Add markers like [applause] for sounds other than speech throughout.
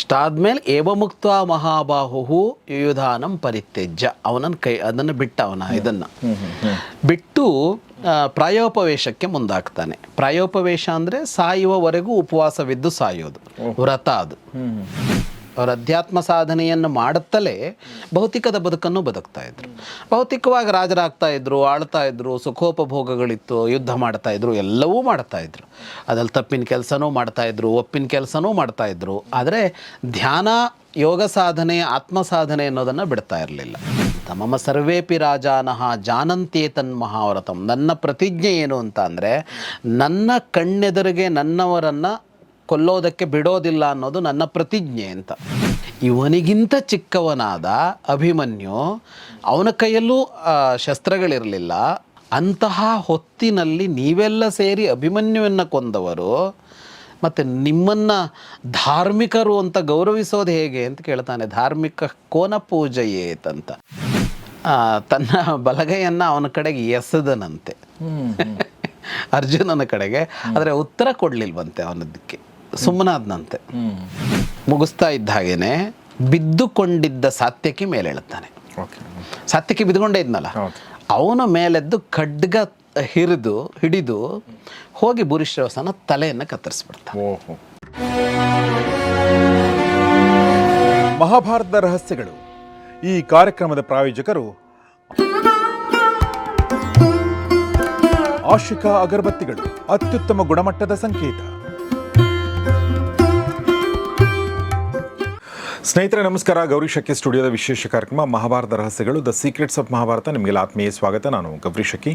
ಇಷ್ಟಾದ್ಮೇಲೆ ಏವಮುಕ್ತ ಮಹಾಬಾಹು ಯುಧಾನಂ ಪರಿತ್ಯಜ್ಯ. ಅವನನ್ನು ಕೈ ಅದನ್ನು ಬಿಟ್ಟ ಅವನ ಇದನ್ನು. ಬಿಟ್ಟು ಪ್ರಾಯೋಪವೇಶಕ್ಕೆ ಮುಂದಾಗ್ತಾನೆ. ಪ್ರಾಯೋಪವೇಶ ಅಂದರೆ ಸಾಯುವವರೆಗೂ ಉಪವಾಸವಿದ್ದು ಸಾಯೋದು. ವ್ರತ ಅದು. ಅವರ ಅಧ್ಯಾತ್ಮ ಸಾಧನೆಯನ್ನು ಮಾಡುತ್ತಲೇ ಭೌತಿಕದ ಬದುಕನ್ನು ಬದುಕ್ತಾ ಇದ್ರು. ಭೌತಿಕವಾಗಿ ರಾಜರಾಗ್ತಾ ಇದ್ರು, ಆಳ್ತಾ ಇದ್ರು, ಸುಖೋಪಭೋಗಗಳಿತ್ತು, ಯುದ್ಧ ಮಾಡ್ತಾ ಇದ್ರು, ಎಲ್ಲವೂ ಮಾಡ್ತಾ ಇದ್ರು. ಅದ್ರಲ್ಲಿ ತಪ್ಪಿನ ಕೆಲಸನೂ ಮಾಡ್ತಾ ಇದ್ರು, ಒಪ್ಪಿನ ಕೆಲಸನೂ ಮಾಡ್ತಾ ಇದ್ರು. ಆದರೆ ಧ್ಯಾನ, ಯೋಗ ಸಾಧನೆ, ಆತ್ಮ ಸಾಧನೆ ಅನ್ನೋದನ್ನು ಬಿಡ್ತಾ ಇರಲಿಲ್ಲ. ತಮ್ಮ ಸರ್ವೇಪಿ ರಾಜಾನಹ ಜಾನಂತೆ ತನ್ಮಹಾವ್ರತಂ ನನ್ನ ಪ್ರತಿಜ್ಞೆ ಏನು ಅಂತ ಅಂದರೆ, ನನ್ನ ಕಣ್ಣೆದುರಿಗೆ ನನ್ನವರನ್ನು ಕೊಲ್ಲೋದಕ್ಕೆ ಬಿಡೋದಿಲ್ಲ ಅನ್ನೋದು ನನ್ನ ಪ್ರತಿಜ್ಞೆ ಅಂತ. ಇವನಿಗಿಂತ ಚಿಕ್ಕವನಾದ ಅಭಿಮನ್ಯು ಅವನ ಕೈಯಲ್ಲೂ ಶಸ್ತ್ರಗಳಿರಲಿಲ್ಲ. ಅಂತಹ ಹೊತ್ತಿನಲ್ಲಿ ನೀವೆಲ್ಲ ಸೇರಿ ಅಭಿಮನ್ಯುವನ್ನು ಕೊಂದವರು ಮತ್ತು ನಿಮ್ಮನ್ನು ಧಾರ್ಮಿಕರು ಅಂತ ಗೌರವಿಸೋದು ಹೇಗೆ ಅಂತ ಕೇಳ್ತಾನೆ. ಧಾರ್ಮಿಕ ಕೋನ ಪೂಜೆಯೇತಂತ ತನ್ನ ಬಲಗೈಯನ್ನು ಅವನ ಕಡೆಗೆ ಎಸೆದನಂತೆ. [laughs] ಅರ್ಜುನನ ಕಡೆಗೆ. ಆದರೆ ಉತ್ತರ ಕೊಡಲಿಲ್ವಂತೆ ಅವನದಕ್ಕೆ. ಸುಮ್ಮನಾದ್ನಂತೆ. ಮುಗಿಸ್ತಾ ಇದ್ದ ಹಾಗೇನೆ ಬಿದ್ದುಕೊಂಡಿದ್ದ ಸಾತ್ಯಕಿ ಓಕೆ ಸಾತ್ಯಕಿ ಬಿದ್ದುಕೊಂಡೇ ಇದ್ನಲ್ಲ. ಅವನ ಮೇಲೆದ್ದು ಖಡ್ಗ ಹಿರಿದು ಹಿಡಿದು ಹೋಗಿ ಭೂರಿಶ್ರವಸನ ತಲೆಯನ್ನು ಕತ್ತರಿಸ್ಬಿಡ್ತಾನೆ. ಮಹಾಭಾರತದ ರಹಸ್ಯಗಳು. ಈ ಕಾರ್ಯಕ್ರಮದ ಪ್ರಾಯೋಜಕರು ಆಶಿಕಾ ಅಗರಬತ್ತಿಗಳು. ಅತ್ಯುತ್ತಮ ಗುಣಮಟ್ಟದ ಸಂಕೇತ. ಸ್ನೇಹಿತರೆ, ನಮಸ್ಕಾರ. ಗೌರಿ ಶಕ್ಕಿ ಸ್ಟುಡಿಯೋದ ವಿಶೇಷ ಕಾರ್ಯಕ್ರಮ ಮಹಾಭಾರತ ರಹಸ್ಯಗಳು, ದ ಸೀಕ್ರೆಟ್ಸ್ ಆಫ್ ಮಹಾಭಾರತ. ನಿಮಗೆಲ್ಲ ಆತ್ಮೀಯ ಸ್ವಾಗತ. ನಾನು ಗೌರಿ ಶಕ್ಕಿ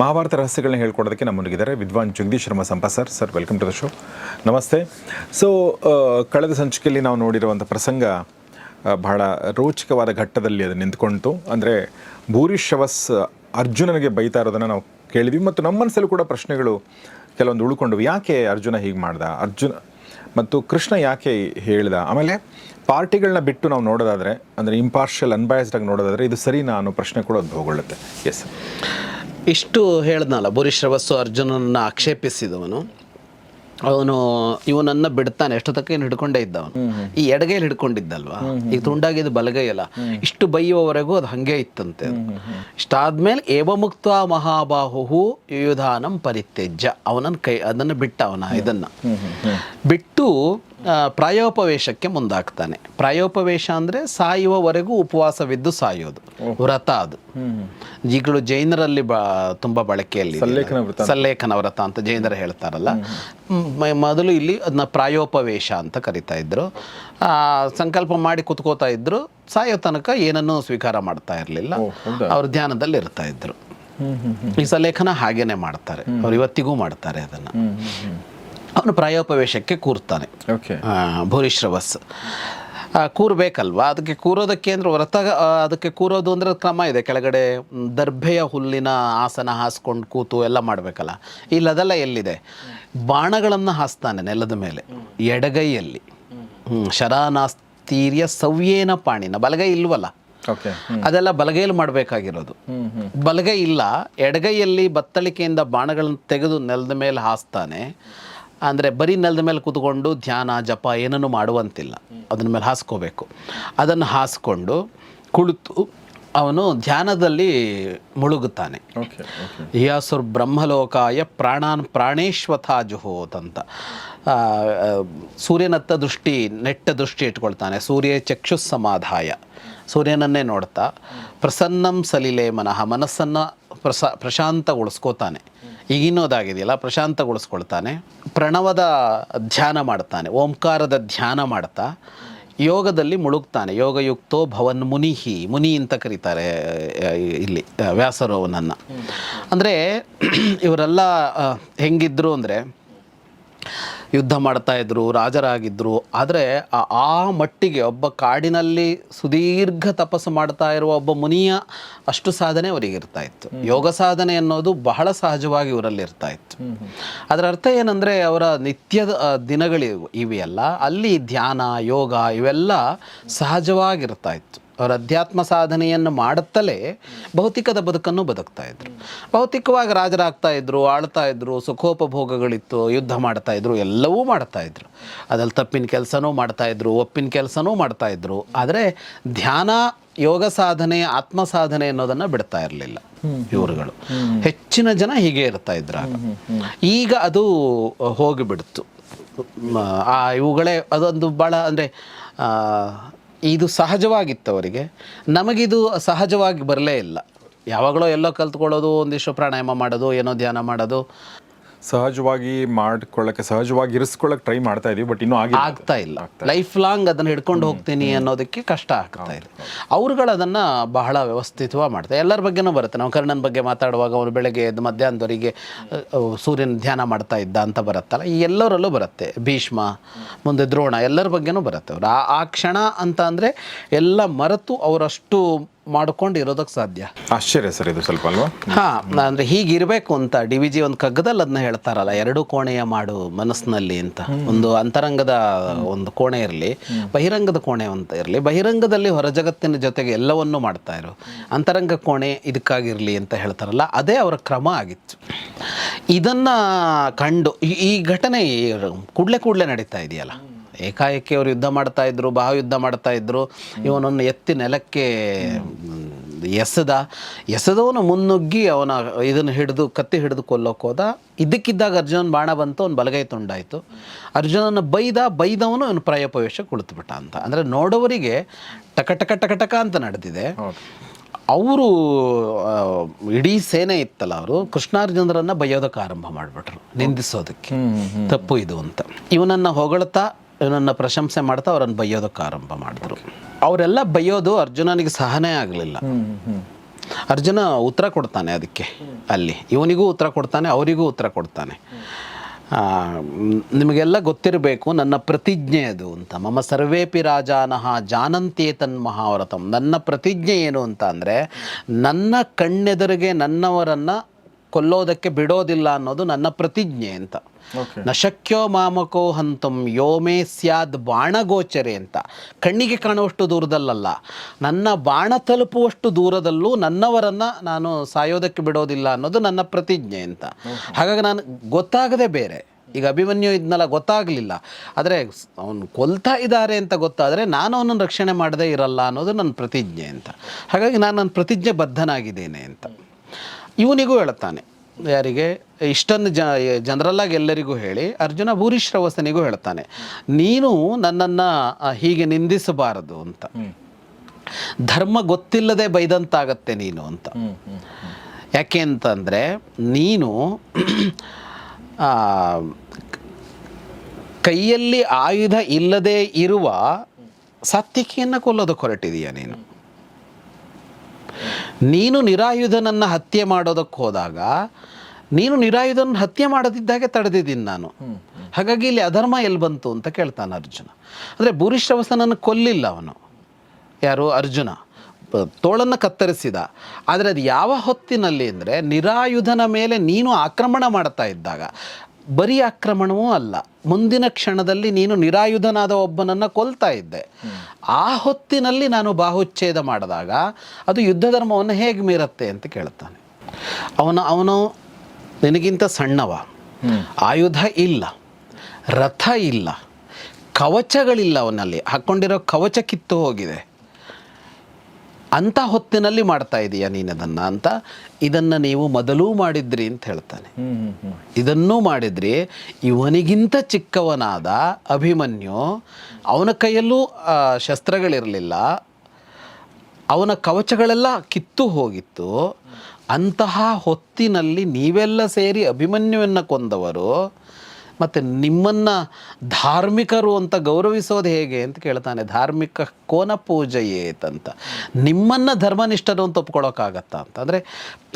ಮಹಾಭಾರತ ರಹಸ್ಯಗಳನ್ನ ಹೇಳ್ಕೊಡೋದಕ್ಕೆ ನಮ್ಮೊಂದಿಗಿದ್ದಾರೆ ವಿದ್ವಾನ್ Jagadish Sharma Sampa sir. Sir, welcome to the show. ನಮಸ್ತೆ. ಸೊ ಕಳೆದ ಸಂಚಿಕೆಯಲ್ಲಿ ನಾವು ನೋಡಿರುವಂಥ ಪ್ರಸಂಗ ಬಹಳ ರೋಚಕವಾದ ಘಟ್ಟದಲ್ಲಿ ಅದು ನಿಂತ್ಕೊಂತು. ಅಂದರೆ ಶವಸ್ ಅರ್ಜುನನಿಗೆ ಬೈತಾ ಇರೋದನ್ನು ನಾವು ಕೇಳಿದ್ವಿ. ಮತ್ತು ನಮ್ಮ ಮನಸ್ಸಲ್ಲೂ ಕೂಡ ಪ್ರಶ್ನೆಗಳು ಕೆಲವೊಂದು ಉಳ್ಕೊಂಡವು. ಯಾಕೆ ಅರ್ಜುನ ಹೀಗೆ ಮಾಡ್ದ? ಅರ್ಜುನ ಮತ್ತು ಕೃಷ್ಣ ಯಾಕೆ ಹೇಳಿದ? ಆಮೇಲೆ ಪಾರ್ಟಿಗಳನ್ನ ಬಿಟ್ಟು ನಾವು ನೋಡೋದಾದರೆ, ಅಂದರೆ ಇಂಪಾರ್ಷಿಯಲ್ ಅನ್ಬಯಾಸ್ಡ್ ಆಗಿ ನೋಡೋದಾದರೆ ಇದು ಸರಿನಾ ಅನ್ನೋ ಪ್ರಶ್ನೆ ಕೂಡ ಉದ್ಭವಗೊಳ್ಳುತ್ತೆ ಎಸ್ ಇಷ್ಟು ಹೇಳ್ದನಲ್ಲ ಭೂರಿಶ್ರವಸ್ಸು ಅರ್ಜುನನ್ನ ಆಕ್ಷೇಪಿಸಿದವನು. ಅವನು ಇವನನ್ನ ಬಿಡ್ತಾನೆ ಎಷ್ಟೊತ್ತಕ್ಕೆ ಏನು ಹಿಡ್ಕೊಂಡೇ ಇದ್ದ ಅವನು ಈ ಎಡಗೈಲಿ ಹಿಡ್ಕೊಂಡಿದ್ದಲ್ವಾ? ಈಗ ತುಂಡಾಗಿದ್ದು ಬಲಗೈ ಅಲ್ಲ. ಇಷ್ಟು ಬೈಯುವವರೆಗೂ ಅದು ಹಂಗೆ ಇತ್ತಂತೆ. ಇಷ್ಟಾದ್ಮೇಲೆ ಏವಮುಕ್ತ ಮಹಾಬಾಹು ಯುಧಾನಂ ಪರಿತ್ಯಜ್ಯ. ಅವನನ್ನ ಕೈ ಅದನ್ನು ಬಿಟ್ಟ ಅವನ ಇದನ್ನ. ಬಿಟ್ಟು ಪ್ರಾಯೋಪವೇಶಕ್ಕೆ ಮುಂದಾಗ್ತಾನೆ. ಪ್ರಾಯೋಪವೇಶ ಅಂದರೆ ಸಾಯುವವರೆಗೂ ಉಪವಾಸವಿದ್ದು ಸಾಯೋದು. ವ್ರತ ಅದು. ಈಗಲೂ ಜೈನರಲ್ಲಿ ಬ ತುಂಬ ಬಳಕೆಯಲ್ಲಿ. ಸಲ್ಲೇಖನ ವ್ರತ. ಅಂತ. ಜೈನರು ಹೇಳ್ತಾರಲ್ಲ. ಮೊದಲು ಇಲ್ಲಿ ಅದನ್ನ ಪ್ರಾಯೋಪವೇಶ ಅಂತ ಕರಿತಾ ಇದ್ರು. ಸಂಕಲ್ಪ ಮಾಡಿ ಕುತ್ಕೋತಾ ಇದ್ರು. ಸಾಯೋ ತನಕ ಏನನ್ನೂ ಸ್ವೀಕಾರ ಮಾಡ್ತಾ ಇರಲಿಲ್ಲ. ಅವ್ರ ಧ್ಯಾನದಲ್ಲಿ ಇರ್ತಾ ಇದ್ರು. ಈ ಸಲೇಖನ ಹಾಗೇನೆ ಮಾಡ್ತಾರೆ. ಅವ್ರು ಇವತ್ತಿಗೂ ಮಾಡ್ತಾರೆ ಅದನ್ನು. ಅವನು ಪ್ರಾಯೋಪವೇಶಕ್ಕೆ ಕೂರ್ತಾನೆ. ಓಕೆ ಭೂರಿಶ್ರವಸ್ ಕೂರ್ಬೇಕಲ್ವಾ? ಅದಕ್ಕೆ ಕೂರೋದಕ್ಕೆ ಅಂದ್ರೆ ವ್ರತ ಅದಕ್ಕೆ ಕೂರೋದು ಅಂದ್ರೆ ಕ್ರಮ ಇದೆ. ಕೆಳಗಡೆ ದರ್ಭೆಯ ಹುಲ್ಲಿನ ಆಸನ ಹಾಸ್ಕೊಂಡು ಕೂತು ಎಲ್ಲ ಮಾಡಬೇಕಲ್ಲ. ಇಲ್ಲಿ ಅದೆಲ್ಲ ಎಲ್ಲಿದೆ? ಬಾಣಗಳನ್ನು ಹಾಸ್ತಾನೆ ನೆಲದ ಮೇಲೆ ಎಡಗೈಯಲ್ಲಿ. ಹ್ಮ್, ಶರಾನಾಸ್ತೀರ್ಯ ಸವ್ಯೇನ ಪಾಣಿನ ಬಲಗೈ ಇಲ್ವಲ್ಲ? ಅದೆಲ್ಲ ಬಲಗೈಯಲ್ಲಿ ಮಾಡಬೇಕಾಗಿರೋದು. ಬಲಗೈ ಇಲ್ಲ ಎಡಗೈಯಲ್ಲಿ ಬತ್ತಳಿಕೆಯಿಂದ ಬಾಣಗಳನ್ನು ತೆಗೆದು ನೆಲದ ಮೇಲೆ ಹಾಸ್ತಾನೆ. ಅಂದರೆ ಬರೀ ನೆಲದ ಮೇಲೆ ಕೂತ್ಕೊಂಡು ಧ್ಯಾನ ಜಪ ಏನನ್ನು ಮಾಡುವಂತಿಲ್ಲ. ಅದನ್ನ ಮೇಲೆ ಹಾಸ್ಕೋಬೇಕು. ಅದನ್ನು ಹಾಸ್ಕೊಂಡು ಕುಳಿತು ಅವನು ಧ್ಯಾನದಲ್ಲಿ ಮುಳುಗುತ್ತಾನೆ. ಹಿಯಾಸುರ್ ಬ್ರಹ್ಮಲೋಕಾಯ ಪ್ರಾಣಾನ್ ಪ್ರಾಣೇಶ್ವಥ ಜುಹೋತ್ ಅಂತ. ಆ, ಆ, ಸೂರ್ಯನತ್ತ ದೃಷ್ಟಿ ನೆಟ್ಟ ದೃಷ್ಟಿ ಇಟ್ಕೊಳ್ತಾನೆ. ಸೂರ್ಯ ಚಕ್ಷು ಸಮಾಧಾಯ. ಸೂರ್ಯನನ್ನೇ ನೋಡ್ತಾ ಪ್ರಸನ್ನಂ ಸಲಿಲೆ ಮನಃ. ಮನಸ್ಸನ್ನು ಪ್ರಸ ಪ್ರಶಾಂತಗೊಳಿಸ್ಕೋತಾನೆ. ಈಗಿನ್ನೋದಾಗಿದೆಯಲ್ಲ ಪ್ರಶಾಂತಗೊಳಿಸ್ಕೊಳ್ತಾನೆ, ಪ್ರಣವದ ಧ್ಯಾನ ಮಾಡ್ತಾನೆ, ಓಂಕಾರದ ಧ್ಯಾನ ಮಾಡ್ತಾ, ಯೋಗದಲ್ಲಿ ಮುಳುಗ್ತಾನೆ. ಯೋಗಯುಕ್ತೋ ಭವನ್ ಮುನಿಹಿ, ಮುನಿ ಅಂತ ಕರೀತಾರೆ ಇಲ್ಲಿ ವ್ಯಾಸರು ಅವನನ್ನು. ಅಂದರೆ, ಇವರೆಲ್ಲ ಹೆಂಗಿದ್ರು ಅಂದರೆ ಯುದ್ಧ ಮಾಡ್ತಾ ಇದ್ರು ರಾಜರಾಗಿದ್ದರು ಆದರೆ ಆ ಮಟ್ಟಿಗೆ ಒಬ್ಬ ಕಾಡಿನಲ್ಲಿ ಸುದೀರ್ಘ ತಪಸ್ಸು ಮಾಡ್ತಾ ಇರುವ ಒಬ್ಬ ಮುನಿಯ ಅಷ್ಟು ಸಾಧನೆ ಅವರಿಗೆ ಇರ್ತಾ ಇತ್ತು. ಯೋಗ ಸಾಧನೆ ಅನ್ನೋದು ಬಹಳ ಸಹಜವಾಗಿ ಇವರಲ್ಲಿ ಇರ್ತಾ ಇತ್ತು. ಅದರ ಅರ್ಥ ಏನಂದರೆ ಅವರ ನಿತ್ಯದ ದಿನಗಳಿವು ಇವೆಲ್ಲ ಅಲ್ಲಿ ಧ್ಯಾನ ಯೋಗ ಇವೆಲ್ಲ ಸಹಜವಾಗಿರ್ತಾ ಇತ್ತು. ಅವರ ಅಧ್ಯಾತ್ಮ ಸಾಧನೆಯನ್ನು ಮಾಡುತ್ತಲೇ ಭೌತಿಕದ ಬದುಕನ್ನು ಬದುಕ್ತಾ ಇದ್ರು. ಭೌತಿಕವಾಗಿ ರಾಜರಾಗ್ತಾ ಇದ್ರು, ಆಳ್ತಾ ಇದ್ರು, ಸುಖೋಪಭೋಗಗಳಿತ್ತು, ಯುದ್ಧ ಮಾಡ್ತಾ ಇದ್ರು, ಎಲ್ಲವೂ ಮಾಡ್ತಾ ಇದ್ರು. ಅದ್ರಲ್ಲಿ ತಪ್ಪಿನ ಕೆಲಸನೂ ಮಾಡ್ತಾ ಇದ್ರು, ಒಪ್ಪಿನ ಕೆಲಸನೂ ಮಾಡ್ತಾ ಇದ್ರು. ಆದರೆ ಧ್ಯಾನ, ಯೋಗ ಸಾಧನೆ, ಆತ್ಮ ಸಾಧನೆ ಅನ್ನೋದನ್ನು ಬಿಡ್ತಾ ಇರಲಿಲ್ಲ ಇವರುಗಳು. ಹೆಚ್ಚಿನ ಜನ ಹೀಗೆ ಇರ್ತಾ ಇದ್ರು ಈಗ ಅದು ಹೋಗಿಬಿಡ್ತು. ಆ ಇವುಗಳೇ ಅದೊಂದು ಭಾಳ ಅಂದರೆ ಇದು ಸಹಜವಾಗಿತ್ತು ಅವರಿಗೆ ನಮಗಿದು ಸಹಜವಾಗಿ ಬರಲೇ ಇಲ್ಲ. ಯಾವಾಗಲೋ ಎಲ್ಲೋ ಕಲ್ತ್ಕೊಳ್ಳೋದು, ಒಂದಿಷ್ಟು ಪ್ರಾಣಾಯಾಮ ಮಾಡೋದು, ಏನೋ ಧ್ಯಾನ ಮಾಡೋದು. ಸಹಜವಾಗಿ ಮಾಡ್ಕೊಳ್ಳಕ್ಕೆ ಸಹಜವಾಗಿ ಇರಿಸ್ಕೊಳ್ಳಕ್ಕೆ ಟ್ರೈ ಮಾಡ್ತಾ ಇದೀವಿ ಬಟ್ ಇನ್ನೂ ಆಗಿ ಆಗ್ತಾ ಇಲ್ಲ. ಲೈಫ್ ಲಾಂಗ್ ಅದನ್ನು ಹಿಡ್ಕೊಂಡು ಹೋಗ್ತೀನಿ ಅನ್ನೋದಕ್ಕೆ ಕಷ್ಟ ಆಗ್ತಾ ಇದೆ. ಅವ್ರುಗಳು ಅದನ್ನು ಬಹಳ ವ್ಯವಸ್ಥಿತವಾಗಿ ಮಾಡ್ತಾರೆ. ಎಲ್ಲರ ಬಗ್ಗೆನೂ ಬರುತ್ತೆ. ನಾವು ಕರ್ಣನ ಬಗ್ಗೆ ಮಾತಾಡುವಾಗ ಅವರು ಬೆಳಗ್ಗೆ ಎದ್ದು ಮಧ್ಯಾಹ್ನದವರೆಗೆ ಸೂರ್ಯನ ಧ್ಯಾನ ಮಾಡ್ತಾ ಇದ್ದ ಅಂತ ಬರುತ್ತಲ್ಲ ಈ ಎಲ್ಲರಲ್ಲೂ ಬರುತ್ತೆ. ಭೀಷ್ಮ ಮುಂದೆ ದ್ರೋಣ ಎಲ್ಲರ ಬಗ್ಗೆನೂ ಬರುತ್ತೆ ಅವ್ರು. ಆ ಆ ಕ್ಷಣ ಅಂತ ಅಂದರೆ ಎಲ್ಲ ಮರೆತು ಅವರಷ್ಟು ಮಾಡ್ಕೊಂಡು ಇರೋದಕ್ಕೆ ಸಾಧ್ಯ. ಆಶ್ಚರ್ಯ ಸರ್ ಇದು ಸ್ವಲ್ಪ ಅಲ್ವಾ ಹಾ ಅಂದ್ರೆ ಹೀಗಿರಬೇಕು ಅಂತ ಡಿ ವಿ ಜಿ ಒಂದು ಕಗ್ಗದಲ್ಲಿ ಅದನ್ನ ಹೇಳ್ತಾರಲ್ಲ ಎರಡು ಕೋಣೆಯ ಮಾಡು ಮನಸ್ಸಿನಲ್ಲಿ ಅಂತ. ಒಂದು ಅಂತರಂಗದ ಒಂದು ಕೋಣೆ ಇರಲಿ ಬಹಿರಂಗದ ಕೋಣೆ ಅಂತ ಇರಲಿ ಬಹಿರಂಗದಲ್ಲಿ ಹೊರ ಜಗತ್ತಿನ ಜೊತೆಗೆ ಎಲ್ಲವನ್ನೂ ಮಾಡ್ತಾ ಇರು. ಅಂತರಂಗ ಕೋಣೆ ಇದಕ್ಕಾಗಿರಲಿ ಅಂತ ಹೇಳ್ತಾರಲ್ಲ ಅದೇ ಅವರ ಕ್ರಮ ಆಗಿತ್ತು. ಇದನ್ನ ಕಂಡು ಈ- ಈ ಘಟನೆ ಕೂಡಲೇ ಕೂಡಲೇ ನಡೀತಾ ಇದೆಯಲ್ಲ. ಏಕಾಏಕಿ ಅವರು ಯುದ್ಧ ಮಾಡ್ತಾ ಇದ್ರು ಬಾಹುಯುದ್ಧ ಮಾಡ್ತಾ ಇದ್ರು ಇವನನ್ನು ಎತ್ತಿ ನೆಲಕ್ಕೆ ಎಸೆದ. ಎಸೆದವನು ಮುನ್ನುಗ್ಗಿ ಅವನ ಇದನ್ನು ಹಿಡಿದು ಕತ್ತಿ ಹಿಡಿದು ಕೊಲ್ಲೋಕೆ ಹೋದ. ಇದ್ದಕ್ಕಿದ್ದಾಗ ಅರ್ಜುನನ ಬಾಣ ಬಂತು ಅವ್ನು ಬಲಗೈ ತುಂಡಾಯಿತು. ಅರ್ಜುನನ ಬೈದ ಬೈದವನು ಅವನು ಪ್ರಾಯೋಪವೇಶ ಕುಳಿತುಬಿಟ್ಟ ಅಂತ. ಅಂದರೆ ನೋಡೋವರಿಗೆ ಟಕ ಟಕ ಟಕ ಟಕ ಅಂತ ನಡೆದಿದೆ. ಅವರು ಇಡೀ ಸೇನೆ ಇತ್ತಲ್ಲ ಅವರು ಕೃಷ್ಣಾರ್ಜುನರನ್ನ ಬೈಯೋದಕ್ಕೆ ಆರಂಭ ಮಾಡಿಬಿಟ್ರು ನಿಂದಿಸೋದಕ್ಕೆ. ತಪ್ಪು ಇದು ಅಂತ. ಇವನನ್ನು ಹೊಗಳ್ತಾ ಇವನನ್ನು ಪ್ರಶಂಸೆ ಮಾಡ್ತಾ ಅವರನ್ನು ಬೈಯೋದಕ್ಕೆ ಆರಂಭ ಮಾಡಿದ್ರು. ಅವರೆಲ್ಲ ಬೈಯೋದು ಅರ್ಜುನನಿಗೆ ಸಹನೆ ಆಗಲಿಲ್ಲ. ಅರ್ಜುನ ಉತ್ತರ ಕೊಡ್ತಾನೆ ಅದಕ್ಕೆ, ಅಲ್ಲಿ. ಇವನಿಗೂ ಉತ್ತರ ಕೊಡ್ತಾನೆ, ಅವರಿಗೂ ಉತ್ತರ ಕೊಡ್ತಾನೆ. ನಿಮಗೆಲ್ಲ ಗೊತ್ತಿರಬೇಕು, ನನ್ನ ಪ್ರತಿಜ್ಞೆ ಅದು ಅಂತ. ಮಮ ಸರ್ವೇಪಿ ರಾಜಾನಹ ಜಾನಂತೆ ತನ್ಮಹಾವ್ರತಂ ನನ್ನ ಪ್ರತಿಜ್ಞೆ ಏನು ಅಂತ ಅಂದರೆ, ನನ್ನ ಕಣ್ಣೆದುರಿಗೆ ನನ್ನವರನ್ನು ಕೊಲ್ಲೋದಕ್ಕೆ ಬಿಡೋದಿಲ್ಲ ಅನ್ನೋದು ನನ್ನ ಪ್ರತಿಜ್ಞೆ ಅಂತ. ನಶಕ್ಯೋ ಮಾಮಕೋ ಹಂತಂ ಯೋಮೇ ಸ್ಯಾದ್ ಬಾಣಗೋಚರೆ ಅಂತ. ಕಣ್ಣಿಗೆ ಕಾಣುವಷ್ಟು ದೂರದಲ್ಲಲ್ಲ. ನನ್ನ ಬಾಣ ತಲುಪುವಷ್ಟು ದೂರದಲ್ಲೂ ನನ್ನವರನ್ನು ನಾನು ಸಾಯೋದಕ್ಕೆ ಬಿಡೋದಿಲ್ಲ ಅನ್ನೋದು ನನ್ನ ಪ್ರತಿಜ್ಞೆ ಅಂತ. ಹಾಗಾಗಿ ನಾನು ಗೊತ್ತಾಗದೆ ಬೇರೆ. ಈಗ ಅಭಿಮನ್ಯು ಇದನ್ನೆಲ್ಲ ಗೊತ್ತಾಗಲಿಲ್ಲ. ಆದರೆ ಅವನು ಕೊಲ್ತಾ ಇದ್ದಾರೆ ಅಂತ ಗೊತ್ತಾದರೆ ನಾನು ಅವನನ್ನು ರಕ್ಷಣೆ ಮಾಡದೇ ಇರಲ್ಲ ಅನ್ನೋದು ನನ್ನ ಪ್ರತಿಜ್ಞೆ ಅಂತ. ಹಾಗಾಗಿ ನಾನು ನನ್ನ ಪ್ರತಿಜ್ಞೆ ಬದ್ಧನಾಗಿದ್ದೇನೆ ಅಂತ. ಇವನಿಗೂ ಹೇಳುತ್ತಾನೆ. ಯಾರಿಗೆ? ಇಷ್ಟನ್ನು ಜ ಜನರಲ್ಲಾಗಿ ಎಲ್ಲರಿಗೂ ಹೇಳಿ ಅರ್ಜುನ ಭೂರಿಶ್ರವಸನಿಗೂ ಹೇಳ್ತಾನೆ ನೀನು ನನ್ನನ್ನು ಹೀಗೆ ನಿಂದಿಸಬಾರದು ಅಂತ. ಧರ್ಮ ಗೊತ್ತಿಲ್ಲದೆ ಬೈದಂತಾಗತ್ತೆ ನೀನು ಅಂತ. ಯಾಕೆ ಅಂತಂದರೆ ನೀನು ಕೈಯಲ್ಲಿ ಆಯುಧ ಇಲ್ಲದೆ ಇರುವ ಸಾತ್ವಿಕೆಯನ್ನು ಕೊಲ್ಲೋದಕ್ಕೆ ಹೊರಟಿದೀಯ ನೀನು. ನೀನು ನಿರಾಯುಧನನ್ನು ಹತ್ಯೆ ಮಾಡೋದಕ್ಕೆ ಹೋದಾಗ ನೀನು ನಿರಾಯುಧನ ಹತ್ಯೆ ಮಾಡದಿದ್ದಾಗೆ ತಡೆದಿದ್ದೀನಿ ನಾನು. ಹಾಗಾಗಿ ಇಲ್ಲಿ ಅಧರ್ಮ ಎಲ್ಲಿ ಬಂತು ಅಂತ ಕೇಳ್ತಾನೆ ಅರ್ಜುನ. ಅಂದರೆ ಭೂರಿಶ್ರವಸನನ್ನು ಕೊಲ್ಲಿಲ್ಲ ಅವನು. ಯಾರು? ಅರ್ಜುನ. ತೋಳನ್ನು ಕತ್ತರಿಸಿದ. ಆದರೆ ಅದು ಯಾವ ಹೊತ್ತಿನಲ್ಲಿ ಅಂದರೆ ನಿರಾಯುಧನ ಮೇಲೆ ನೀನು ಆಕ್ರಮಣ ಮಾಡ್ತಾ ಇದ್ದಾಗ ಬರೀ ಆಕ್ರಮಣವೂ ಅಲ್ಲ. ಮುಂದಿನ ಕ್ಷಣದಲ್ಲಿ ನೀನು ನಿರಾಯುಧನಾದ ಒಬ್ಬನನ್ನು ಕೊಲ್ತಾ ಇದ್ದೆ. ಆ ಹೊತ್ತಿನಲ್ಲಿ ನಾನು ಬಾಹುಚ್ಛೇದ ಮಾಡಿದಾಗ ಅದು ಯುದ್ಧ ಧರ್ಮವನ್ನು ಹೇಗೆ ಮೀರತ್ತೆ ಅಂತ ಕೇಳ್ತಾನೆ ಅವನು ಅವನು ನಿನಗಿಂತ ಸಣ್ಣವ. ಆಯುಧ ಇಲ್ಲ. ರಥ ಇಲ್ಲ. ಕವಚಗಳಿಲ್ಲ ಅವನಲ್ಲಿ. ಹಾಕ್ಕೊಂಡಿರೋ ಕವಚ ಕಿತ್ತು ಹೋಗಿದೆ. ಅಂಥ ಹೊತ್ತಿನಲ್ಲಿ ಮಾಡ್ತಾ ಇದೀಯ ನೀನು ಅದನ್ನು ಅಂತ. ಇದನ್ನು ನೀವು ಮೊದಲೂ ಮಾಡಿದ್ರಿ ಅಂತ ಹೇಳ್ತಾನೆ. ಇದನ್ನೂ ಮಾಡಿದ್ರಿ ಇವನಿಗಿಂತ ಚಿಕ್ಕವನಾದ ಅಭಿಮನ್ಯು ಅವನ ಕೈಯಲ್ಲೂ ಶಸ್ತ್ರಗಳಿರಲಿಲ್ಲ. ಅವನ ಕವಚಗಳೆಲ್ಲ ಕಿತ್ತು ಹೋಗಿತ್ತು. ಅಂತಹ ಹೊತ್ತಿನಲ್ಲಿ ನೀವೆಲ್ಲ ಸೇರಿ ಅಭಿಮನ್ಯುವನ್ನು ಕೊಂದವರು ಮತ್ತು ನಿಮ್ಮನ್ನು ಧಾರ್ಮಿಕರು ಅಂತ ಗೌರವಿಸೋದು ಹೇಗೆ ಅಂತ ಕೇಳ್ತಾನೆ, ಧಾರ್ಮಿಕ ಕೋನ ಪೂಜೆಯೇತ್ ಅಂತ ನಿಮ್ಮನ್ನು ಧರ್ಮನಿಷ್ಠರು ಅಂತ ಒಪ್ಕೊಳ್ಳೋಕ್ಕಾಗತ್ತಾ ಅಂತ. ಅಂದರೆ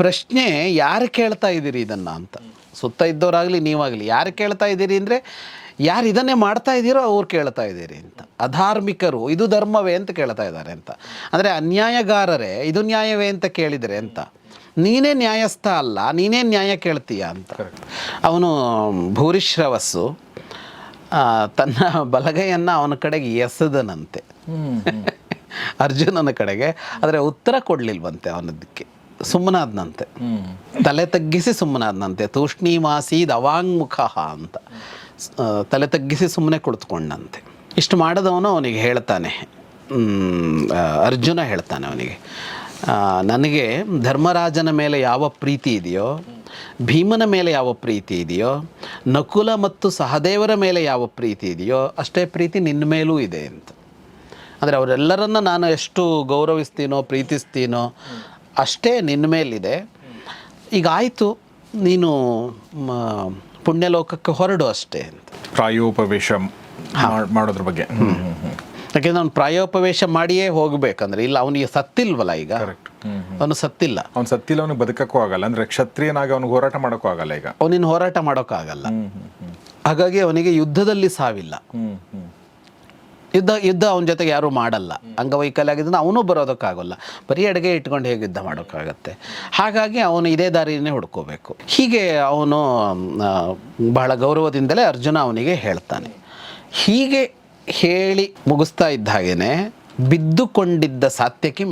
ಪ್ರಶ್ನೆ ಯಾರು ಕೇಳ್ತಾ ಇದ್ದೀರಿ ಇದನ್ನು ಅಂತ. ಸುತ್ತ ಇದ್ದವರಾಗಲಿ, ನೀವಾಗಲಿ, ಯಾರು ಕೇಳ್ತಾ ಇದ್ದೀರಿ ಅಂದರೆ ಯಾರು ಇದನ್ನೇ ಮಾಡ್ತಾ ಇದ್ದೀರೋ ಅವ್ರು ಕೇಳ್ತಾ ಇದ್ದೀರಿ ಅಂತ. ಅಧಾರ್ಮಿಕರು, ಇದು ಧರ್ಮವೇ ಅಂತ ಕೇಳ್ತಾ ಇದ್ದಾರೆ ಅಂತ. ಅಂದರೆ ಅನ್ಯಾಯಗಾರರೇ, ಇದು ನ್ಯಾಯವೇ ಅಂತ ಕೇಳಿದರೆ ಅಂತ. ನೀನೇ ನ್ಯಾಯಸ್ಥ ಅಲ್ಲ ನೀನೇ ನ್ಯಾಯ ಕೇಳ್ತೀಯ ಅಂತ. ಅವನು ಭೂರಿಶ್ರವಸ್ಸು ತನ್ನ ಬಲಗೈಯನ್ನು ಅವನ ಕಡೆಗೆ ಎಸೆದನಂತೆ. ಅರ್ಜುನನ ಕಡೆಗೆ ಆದರೆ ಉತ್ತರ ಕೊಡಲಿಲ್ವಂತೆ ಅವನದಕ್ಕೆ ಸುಮ್ಮನಾದನಂತೆ. ತಲೆ ತಗ್ಗಿಸಿ ಸುಮ್ಮನಾದನಂತೆ ತೂಷ್ಣೀಮಾಸೀದ್ ಅವಾಂಗ್ಮುಖ ಅಂತ. ತಲೆ ತಗ್ಗಿಸಿ ಸುಮ್ಮನೆ ಕುಳಿತುಕೊಂಡಂತೆ. ಇಷ್ಟು ಮಾಡಿದವನು ಅವನಿಗೆ ಹೇಳ್ತಾನೆ. ಅರ್ಜುನ ಹೇಳ್ತಾನೆ ಅವನಿಗೆ. ನನಗೆ ಧರ್ಮರಾಜನ ಮೇಲೆ ಯಾವ ಪ್ರೀತಿ ಇದೆಯೋ ಭೀಮನ ಮೇಲೆ ಯಾವ ಪ್ರೀತಿ ಇದೆಯೋ ನಕುಲ ಮತ್ತು ಸಹದೇವರ ಮೇಲೆ ಯಾವ ಪ್ರೀತಿ ಇದೆಯೋ ಅಷ್ಟೇ ಪ್ರೀತಿ ನಿನ್ನ ಮೇಲೂ ಇದೆ ಅಂತ. ಅಂದರೆ ಅವರೆಲ್ಲರನ್ನ ನಾನು ಎಷ್ಟು ಗೌರವಿಸ್ತೀನೋ ಪ್ರೀತಿಸ್ತೀನೋ ಅಷ್ಟೇ ನಿನ್ನ ಮೇಲಿದೆ. ಈಗ ಆಯಿತು ನೀನು ಪುಣ್ಯಲೋಕಕ್ಕೆ ಹೊರಡು ಅಷ್ಟೇ ಅಂತ. ಪ್ರಾಯೋಪವೇಶ ಮಾಡೋದ್ರ ಬಗ್ಗೆ. ಯಾಕೆಂದ್ರೆ ಅವ್ನು ಪ್ರಾಯೋಪವೇಶ ಮಾಡಿಯೇ ಹೋಗ್ಬೇಕಂದ್ರೆ ಇಲ್ಲ ಅವನಿಗೆ ಸತ್ತಿಲ್ವಲ್ಲ ಈಗ? ಅವನು ಸತ್ತಿಲ್ಲ. ಅವ್ನು ಸತ್ತಿಲ್ಲ ಅವನಿಗೆ ಬದುಕಕ್ಕೂ ಆಗಲ್ಲ. ಅಂದ್ರೆ ಕ್ಷತ್ರಿಯನಾಗಿ ಅವನಿಗೆ ಹೋರಾಟ ಮಾಡೋಕ್ಕೂ ಆಗಲ್ಲ ಈಗ? ಅವನಿನ ಹೋರಾಟ ಮಾಡೋಕ್ಕಾಗಲ್ಲ ಹಾಗಾಗಿ ಅವನಿಗೆ ಯುದ್ಧದಲ್ಲಿ ಸಾವಿಲ್ಲ. ಯುದ್ಧ ಯುದ್ಧ ಅವನ ಜೊತೆಗೆ ಯಾರೂ ಮಾಡಲ್ಲ. ಅಂಗವೈಕಲ್ಯ ಆಗಿದ್ದ ಅವನು ಬರೋದಕ್ಕಾಗಲ್ಲ. ಬರೀ ಅಡುಗೆ ಇಟ್ಕೊಂಡು ಹೇಗೆ ಯುದ್ಧ ಮಾಡೋಕ್ಕಾಗತ್ತೆ? ಹಾಗಾಗಿ ಅವನು ಇದೇ ದಾರಿಯನ್ನೇ ಹುಡ್ಕೋಬೇಕು. ಹೀಗೆ ಅವನು ಬಹಳ ಗೌರವದಿಂದಲೇ ಅರ್ಜುನ ಅವನಿಗೆ ಹೇಳ್ತಾನೆ. ಹೀಗೆ ಹೇಳಿ ಮುಗಿಸ್ತಾ ಇದ್ದ ಹಾಗೇನೆ ಬಿದ್ದುಕೊಂಡಿದ್ದ ಸಾತ್ಯಕಿ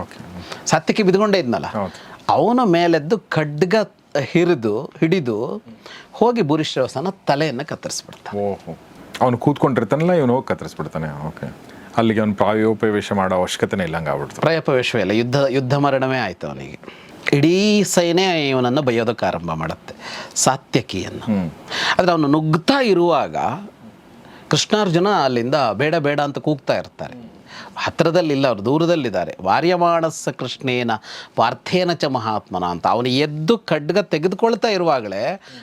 ಓಕೆ ಸಾತ್ಯಕಿ ಬಿದ್ದುಕೊಂಡೇ ಇದ್ನಲ್ಲ. ಅವನ ಮೇಲೆದ್ದು ಖಡ್ಗ ಹಿರಿದು ಹಿಡಿದು ಹೋಗಿ ಭೂರಿಶ್ರವಸನ ತಲೆಯನ್ನು ಕತ್ತರಿಸ್ಬಿಡ್ತಾನೆ. ಓಹೋ. ಅವನು ಕೂತ್ಕೊಂಡಿರ್ತಾನಲ್ಲ ಇವನು ಹೋಗಿ ಕತ್ತರಿಸ್ಬಿಡ್ತಾನೆ. ಓಕೆ ಅಲ್ಲಿಗೆ ಅವನು ಪ್ರಾಯೋಪವೇಶ ಮಾಡೋ ಅವಶ್ಯಕತೆನೇ ಇಲ್ಲ ಹಂಗೆ ಆಗ್ಬಿಡ್ತು ಪ್ರಯಪವೇಶವೇ ಇಲ್ಲ. ಯುದ್ಧ ಯುದ್ಧ ಮರಣವೇ ಆಯಿತು ಅವನಿಗೆ. ಇಡೀ ಸೈನ್ಯ ಇವನನ್ನು ಬೈಯೋದಕ್ಕೆ ಆರಂಭ ಮಾಡುತ್ತೆ ಸಾತ್ಯಕಿಯನ್ನು. ಆದರೆ ಅವನು ನುಗ್ತಾ ಇರುವಾಗ ಕೃಷ್ಣಾರ್ಜುನ ಅಲ್ಲಿಂದ ಬೇಡ ಬೇಡ ಅಂತ ಕೂಗ್ತಾ ಇರ್ತಾರೆ. ಹತ್ತಿರದಲ್ಲಿಲ್ಲ ಅವರು ದೂರದಲ್ಲಿದ್ದಾರೆ. ವಾರ್ಯಮಾಣಸ್ಸ ಕೃಷ್ಣೇನ, ಪಾರ್ಥೇನ ಚ ಮಹಾತ್ಮನ ಅಂತ ಅವನು ಎದ್ದು ಖಡ್ಗ ತೆಗೆದುಕೊಳ್ತಾ ಇರುವಾಗಲೇ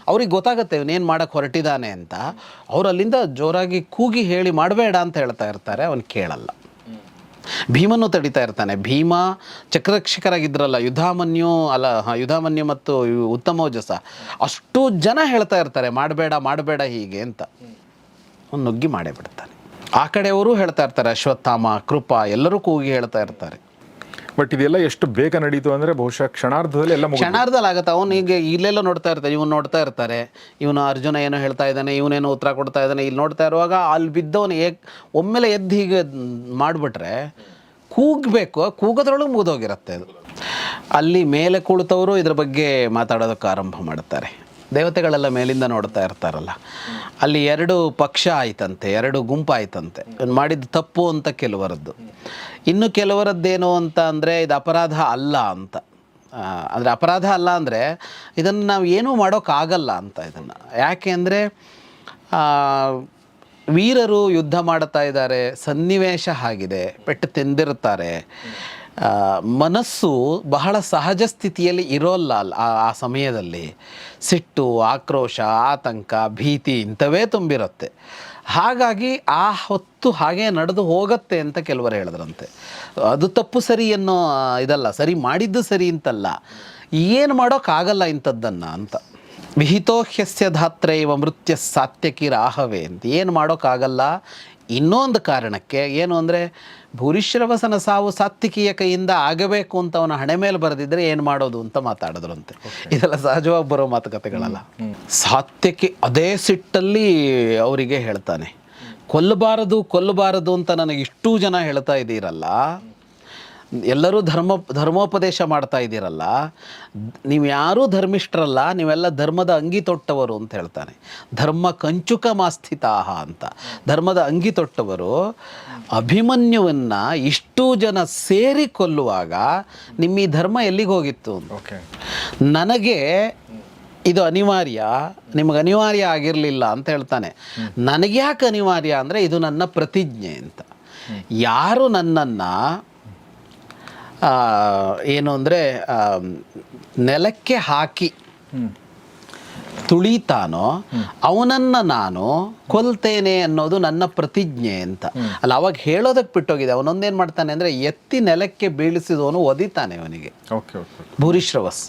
ಅವ್ರಿಗೆ ಗೊತ್ತಾಗುತ್ತೆ ಇವನೇನು ಮಾಡಕ್ಕೆ ಹೊರಟಿದ್ದಾನೆ ಅಂತ. ಅವ್ರು ಅಲ್ಲಿಂದ ಜೋರಾಗಿ ಕೂಗಿ ಹೇಳಿ ಮಾಡಬೇಡ ಅಂತ ಹೇಳ್ತಾ ಇರ್ತಾರೆ, ಅವನು ಕೇಳಲ್ಲ. ಭೀಮನ್ನು ತಡಿತಾ ಇರ್ತಾನೆ. ಭೀಮ ಚಕ್ರರಕ್ಷಕರಾಗಿದ್ರಲ್ಲ, ಯುಧಾಮನ್ಯು ಅಲ್ಲ ಯುಧಾಮನ್ಯು ಮತ್ತು ಉತ್ತಮೋಜಸ ಅಷ್ಟು ಜನ ಹೇಳ್ತಾ ಇರ್ತಾರೆ, ಮಾಡಬೇಡ ಮಾಡಬೇಡ ಹೀಗೆ ಅಂತ. ನುಗ್ಗಿ ಮಾಡೇ ಬಿಡ್ತಾನೆ. ಆ ಕಡೆಯವರು ಹೇಳ್ತಾ ಇರ್ತಾರೆ ಅಶ್ವತ್ಥಾಮ ಕೃಪಾ ಎಲ್ಲರೂ ಕೂಗಿ ಹೇಳ್ತಾ ಇರ್ತಾರೆ. ಬಟ್ ಇದೆಲ್ಲ ಎಷ್ಟು ಬೇಗ ನಡೀತು ಅಂದ್ರೆ ಬಹುಶಃ ಕ್ಷಣಾರ್ಧದಲ್ಲಿ ಎಲ್ಲ ಕ್ಷಣಾರ್ಧದಲ್ಲಿ ಆಗುತ್ತೆ ಅವನು ಈಗ ಇಲ್ಲೆಲ್ಲ ನೋಡ್ತಾ ಇರ್ತಾರೆ ಇವನು ನೋಡ್ತಾ ಇರ್ತಾರೆ. ಇವನು ಅರ್ಜುನ ಏನೋ ಹೇಳ್ತಾ ಇದ್ದಾನೆ ಇವನೇನೋ ಉತ್ತರ ಕೊಡ್ತಾ ಇದ್ದಾನೆ ಇಲ್ಲಿ ನೋಡ್ತಾ ಇರುವಾಗ ಅಲ್ಲಿ ಬಿದ್ದವನು ಏಕ್ ಒಮ್ಮೆಲೆ ಎದ್ದು ಹೀಗೆ ಮಾಡಿಬಿಟ್ರೆ ಕೂಗಬೇಕು ಕೂಗೋದ್ರೊಳಗೆ ಮುಗಿದೋಗಿರುತ್ತೆ ಅದು. ಅಲ್ಲಿ ಮೇಲೆ ಕುಳಿತವರು ಇದ್ರ ಬಗ್ಗೆ ಮಾತಾಡೋದಕ್ಕೆ ಆರಂಭ ಮಾಡ್ತಾರೆ. ದೇವತೆಗಳೆಲ್ಲ ಮೇಲಿಂದ ನೋಡ್ತಾ ಇರ್ತಾರಲ್ಲ. ಅಲ್ಲಿ ಎರಡು ಪಕ್ಷ ಆಯ್ತಂತೆ, ಎರಡು ಗುಂಪು ಆಯ್ತಂತೆ ಮಾಡಿದ ತಪ್ಪು ಅಂತ ಕೆಲವರದ್ದು. ಇನ್ನು ಕೆಲವರದ್ದೇನು ಅಂತ ಅಂದರೆ ಇದು ಅಪರಾಧ ಅಲ್ಲ ಅಂತ. ಅಂದರೆ ಅಪರಾಧ ಅಲ್ಲ ಅಂದರೆ ಇದನ್ನು ನಾವು ಏನೂ ಮಾಡೋಕ್ಕಾಗಲ್ಲ ಅಂತ ಇದನ್ನು. ಯಾಕೆ ಅಂದರೆ ವೀರರು ಯುದ್ಧ ಮಾಡ್ತಾ ಇದ್ದಾರೆ, ಸನ್ನಿವೇಶ ಆಗಿದೆ, ಪೆಟ್ಟು ತಿಂದಿರ್ತಾರೆ ಮನಸ್ಸು ಬಹಳ ಸಹಜ ಸ್ಥಿತಿಯಲ್ಲಿ ಇರೋಲ್ಲ ಆ ಸಮಯದಲ್ಲಿ. ಸಿಟ್ಟು, ಆಕ್ರೋಶ, ಆತಂಕ, ಭೀತಿ ಇಂಥವೇ ತುಂಬಿರುತ್ತೆ. ಹಾಗಾಗಿ ಆ ಹೊತ್ತು ಹಾಗೆ ನಡೆದು ಹೋಗತ್ತೆ ಅಂತ ಕೆಲವರು ಹೇಳಿದ್ರಂತೆ. ಅದು ತಪ್ಪು ಸರಿ ಅನ್ನೋ ಇದಲ್ಲ, ಸರಿ ಮಾಡಿದ್ದು ಸರಿ ಅಂತಲ್ಲ. ಏನು ಮಾಡೋಕ್ಕಾಗಲ್ಲ ಇಂಥದ್ದನ್ನು ಅಂತ. ವಿಹಿತೋಹ್ಯಸ್ಯ ಧಾತ್ರೈವ ಮೃತ್ಯ ಸಾತ್ಯಕಿ ರಾಹವೇ ಅಂತ. ಏನು ಮಾಡೋಕ್ಕಾಗಲ್ಲ ಇನ್ನೊಂದು ಕಾರಣಕ್ಕೆ ಏನು ಅಂದರೆ ಭೂರಿಶ್ರವಸನ ಸಾವು ಸಾತ್ವಿಕೀಯ ಕೈಯಿಂದ ಆಗಬೇಕು ಅಂತ ಅವನ ಹಣೆ ಮೇಲೆ ಬರೆದಿದ್ರೆ ಏನು ಮಾಡೋದು ಅಂತ ಮಾತಾಡಿದ್ರಂತೆ. ಇದೆಲ್ಲ ಸಹಜವಾಗಿ ಬರೋ ಮಾತುಕತೆಗಳಲ್ಲ. ಸಾತ್ಯಕಿ ಅದೇ ಸಿಟ್ಟಲ್ಲಿ ಅವರಿಗೆ ಹೇಳ್ತಾನೆ. ಕೊಲ್ಲಬಾರದು ಕೊಲ್ಲಬಾರದು ಅಂತ ನನಗೆ ಇಷ್ಟೂ ಜನ ಹೇಳ್ತಾ ಇದ್ದೀರಲ್ಲ. ಎಲ್ಲರೂ ಧರ್ಮ ಧರ್ಮೋಪದೇಶ ಮಾಡ್ತಾ ಇದ್ದೀರಲ್ಲ ನೀವು ಯಾರೂ ಧರ್ಮಿಷ್ಠರಲ್ಲ ನೀವೆಲ್ಲ ಧರ್ಮದ ಅಂಗಿ ತೊಟ್ಟವರು ಅಂತ ಹೇಳ್ತಾನೆ. ಧರ್ಮ ಕಂಚುಕ ಮಾಸ್ಥಿತಾಹ ಅಂತ. ಧರ್ಮದ ಅಂಗಿ ತೊಟ್ಟವರು ಅಭಿಮನ್ಯುವನ್ನು ಇಷ್ಟು ಜನ ಸೇರಿ ಕೊಲ್ಲುವಾಗ ನಿಮ್ಮ ಈ ಧರ್ಮ ಎಲ್ಲಿಗೆ ಹೋಗಿತ್ತು ನನಗೆ ಇದು ಅನಿವಾರ್ಯ ನಿಮಗೆ ಅನಿವಾರ್ಯ ಆಗಿರಲಿಲ್ಲ ಅಂತ ಹೇಳ್ತಾನೆ. ನನಗೆ ಯಾಕೆ ಅನಿವಾರ್ಯ ಅಂದರೆ ಇದು ನನ್ನ ಪ್ರತಿಜ್ಞೆ ಅಂತ. ಯಾರು ನನ್ನನ್ನು ಏನು ಅಂದರೆ ನೆಲಕ್ಕೆ ಹಾಕಿ ತುಳಿತಾನೋ ಅವನನ್ನು ನಾನು ಕೊಲ್ತೇನೆ ಅನ್ನೋದು ನನ್ನ ಪ್ರತಿಜ್ಞೆ ಅಂತ. ಅಲ್ಲ ಅವಾಗ ಹೇಳೋದಕ್ಕೆ ಬಿಟ್ಟೋಗಿದೆ. ಅವನೊಂದೇನು ಮಾಡ್ತಾನೆ ಅಂದರೆ ಎತ್ತಿ ನೆಲಕ್ಕೆ ಬೀಳಿಸಿದವನು ಒದಿತಾನೆ ಅವನಿಗೆ. ಭೂರಿಶ್ರವಸ್.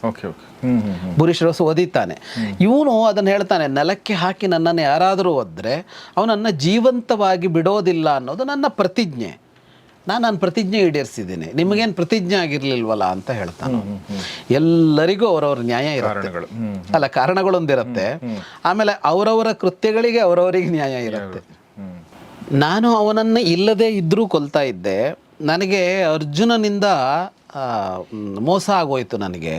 ಭೂರಿಶ್ರವಸ್ ಒದಿತಾನೆ. ಇವನು ಅದನ್ನು ಹೇಳ್ತಾನೆ ನೆಲಕ್ಕೆ ಹಾಕಿ ನನ್ನನ್ನು ಯಾರಾದರೂ ಒದ್ರೆ ಅವನನ್ನು ಜೀವಂತವಾಗಿ ಬಿಡೋದಿಲ್ಲ ಅನ್ನೋದು ನನ್ನ ಪ್ರತಿಜ್ಞೆ. ನಾನು ನಾನು ಪ್ರತಿಜ್ಞೆ ಈಡೇರಿಸಿದ್ದೀನಿ. ನಿಮಗೇನು ಪ್ರತಿಜ್ಞೆ ಆಗಿರ್ಲಿಲ್ವಲ್ಲ ಅಂತ ಹೇಳ್ತಾನೆ ಎಲ್ಲರಿಗೂ ಅವರವ್ರ ನ್ಯಾಯ ಇರುತ್ತೆ. ಅಲ್ಲ ಕಾರಣಗಳೊಂದಿರುತ್ತೆ. ಆಮೇಲೆ ಅವರವರ ಕೃತ್ಯಗಳಿಗೆ ಅವರವರಿಗೆ ನ್ಯಾಯ ಇರುತ್ತೆ. ನಾನು ಅವನನ್ನು ಇಲ್ಲದೆ ಇದ್ದರೂ ಕೊಲ್ತಾ ಇದ್ದೆ. ನನಗೆ ಅರ್ಜುನನಿಂದ ಮೋಸ ಆಗೋಯ್ತು ನನಗೆ.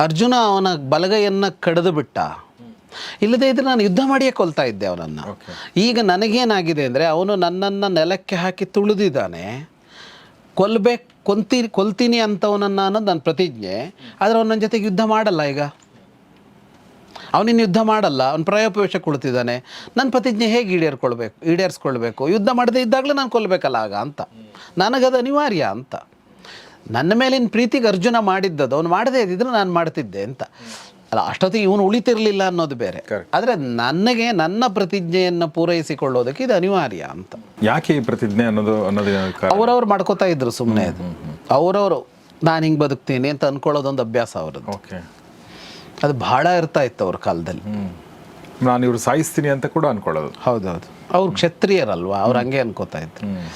ಅರ್ಜುನ ಅವನ ಬಲಗೈಯನ್ನು ಕಡಿದು ಬಿಟ್ಟ. ಇಲ್ಲದೇ ಇದ್ರೆ ನಾನು ಯುದ್ಧ ಮಾಡಿಯೇ ಕೊಲ್ತಾ ಇದ್ದೆ ಅವನನ್ನು. ಈಗ ನನಗೇನಾಗಿದೆ ಅಂದರೆ ಅವನು ನನ್ನನ್ನು ನೆಲಕ್ಕೆ ಹಾಕಿ ತುಳಿದಿದ್ದಾನೆ. ಕೊಲ್ಬೇಕು ಕೊಂತೀನಿ ಕೊಲ್ತೀನಿ ಅಂತವನನ್ನು ಅನ್ನೋದು ನನ್ನ ಪ್ರತಿಜ್ಞೆ. ಆದರೆ ಅವ್ನ ನನ್ನ ಜೊತೆಗೆ ಯುದ್ಧ ಮಾಡಲ್ಲ ಈಗ. ಅವನಿನ್ನು ಯುದ್ಧ ಮಾಡಲ್ಲ, ಅವ್ನು ಪ್ರಯೋಪವೇಶ ಕುಳಿತಿದ್ದಾನೆ ನನ್ನ ಪ್ರತಿಜ್ಞೆ ಹೇಗೆ ಈಡೇರ್ಕೊಳ್ಬೇಕು, ಈಡೇರಿಸ್ಕೊಳ್ಬೇಕು? ಯುದ್ಧ ಮಾಡದೇ ಇದ್ದಾಗಲೇ ನಾನು ಕೊಲ್ಲಬೇಕಲ್ಲ ಆಗ ಅಂತ. ನನಗದು ಅನಿವಾರ್ಯ ಅಂತ. ನನ್ನ ಮೇಲಿನ ಪ್ರೀತಿಗೆ ಅರ್ಜುನ ಮಾಡಿದ್ದದು, ಅವನು ಮಾಡದೇ ಇದ್ದಿದ್ರೆ ನಾನು ಮಾಡ್ತಿದ್ದೆ ಅಂತ. ಅಲ್ಲ ಅಷ್ಟೊತ್ತಿಗೆ ಇವನು ಉಳಿತಿರಲಿಲ್ಲ ಅನ್ನೋದು ಬೇರೆ. ಆದ್ರೆ ನನಗೆ ನನ್ನ ಪ್ರತಿಜ್ಞೆಯನ್ನು ಪೂರೈಸಿಕೊಳ್ಳೋದಕ್ಕೆ ಇದು ಅನಿವಾರ್ಯ ಅಂತ. ಯಾಕೆ ಈ ಪ್ರತಿಜ್ಞೆ ಅನ್ನೋದು ಅನ್ನೋದು? ಅವರವ್ರು ಮಾಡ್ಕೋತಾ ಇದ್ರು ಸುಮ್ಮನೆ ಅದು. ಅವರವರು ನಾನು ಹಿಂಗೆ ಬದುಕ್ತೀನಿ ಅಂತ ಅನ್ಕೊಳ್ಳೋದೊಂದು ಅಭ್ಯಾಸ ಅವ್ರದ್ದು. ಓಕೆ. ಅದು ಬಹಳ ಇರ್ತಾ ಇತ್ತು ಅವ್ರ ಕಾಲದಲ್ಲಿ. ನಾನು ಇವ್ರು ಸಾಯಿಸ್ತೀನಿ ಅಂತ ಕೂಡ ಅನ್ಕೊಳ್ಳೋದು. ಹೌದೌದು. ಅವ್ರು ಕ್ಷತ್ರಿಯರಲ್ವಾ? ಅವ್ರು ಹಂಗೆ ಅನ್ಕೋತಾ ಇದ್ರು.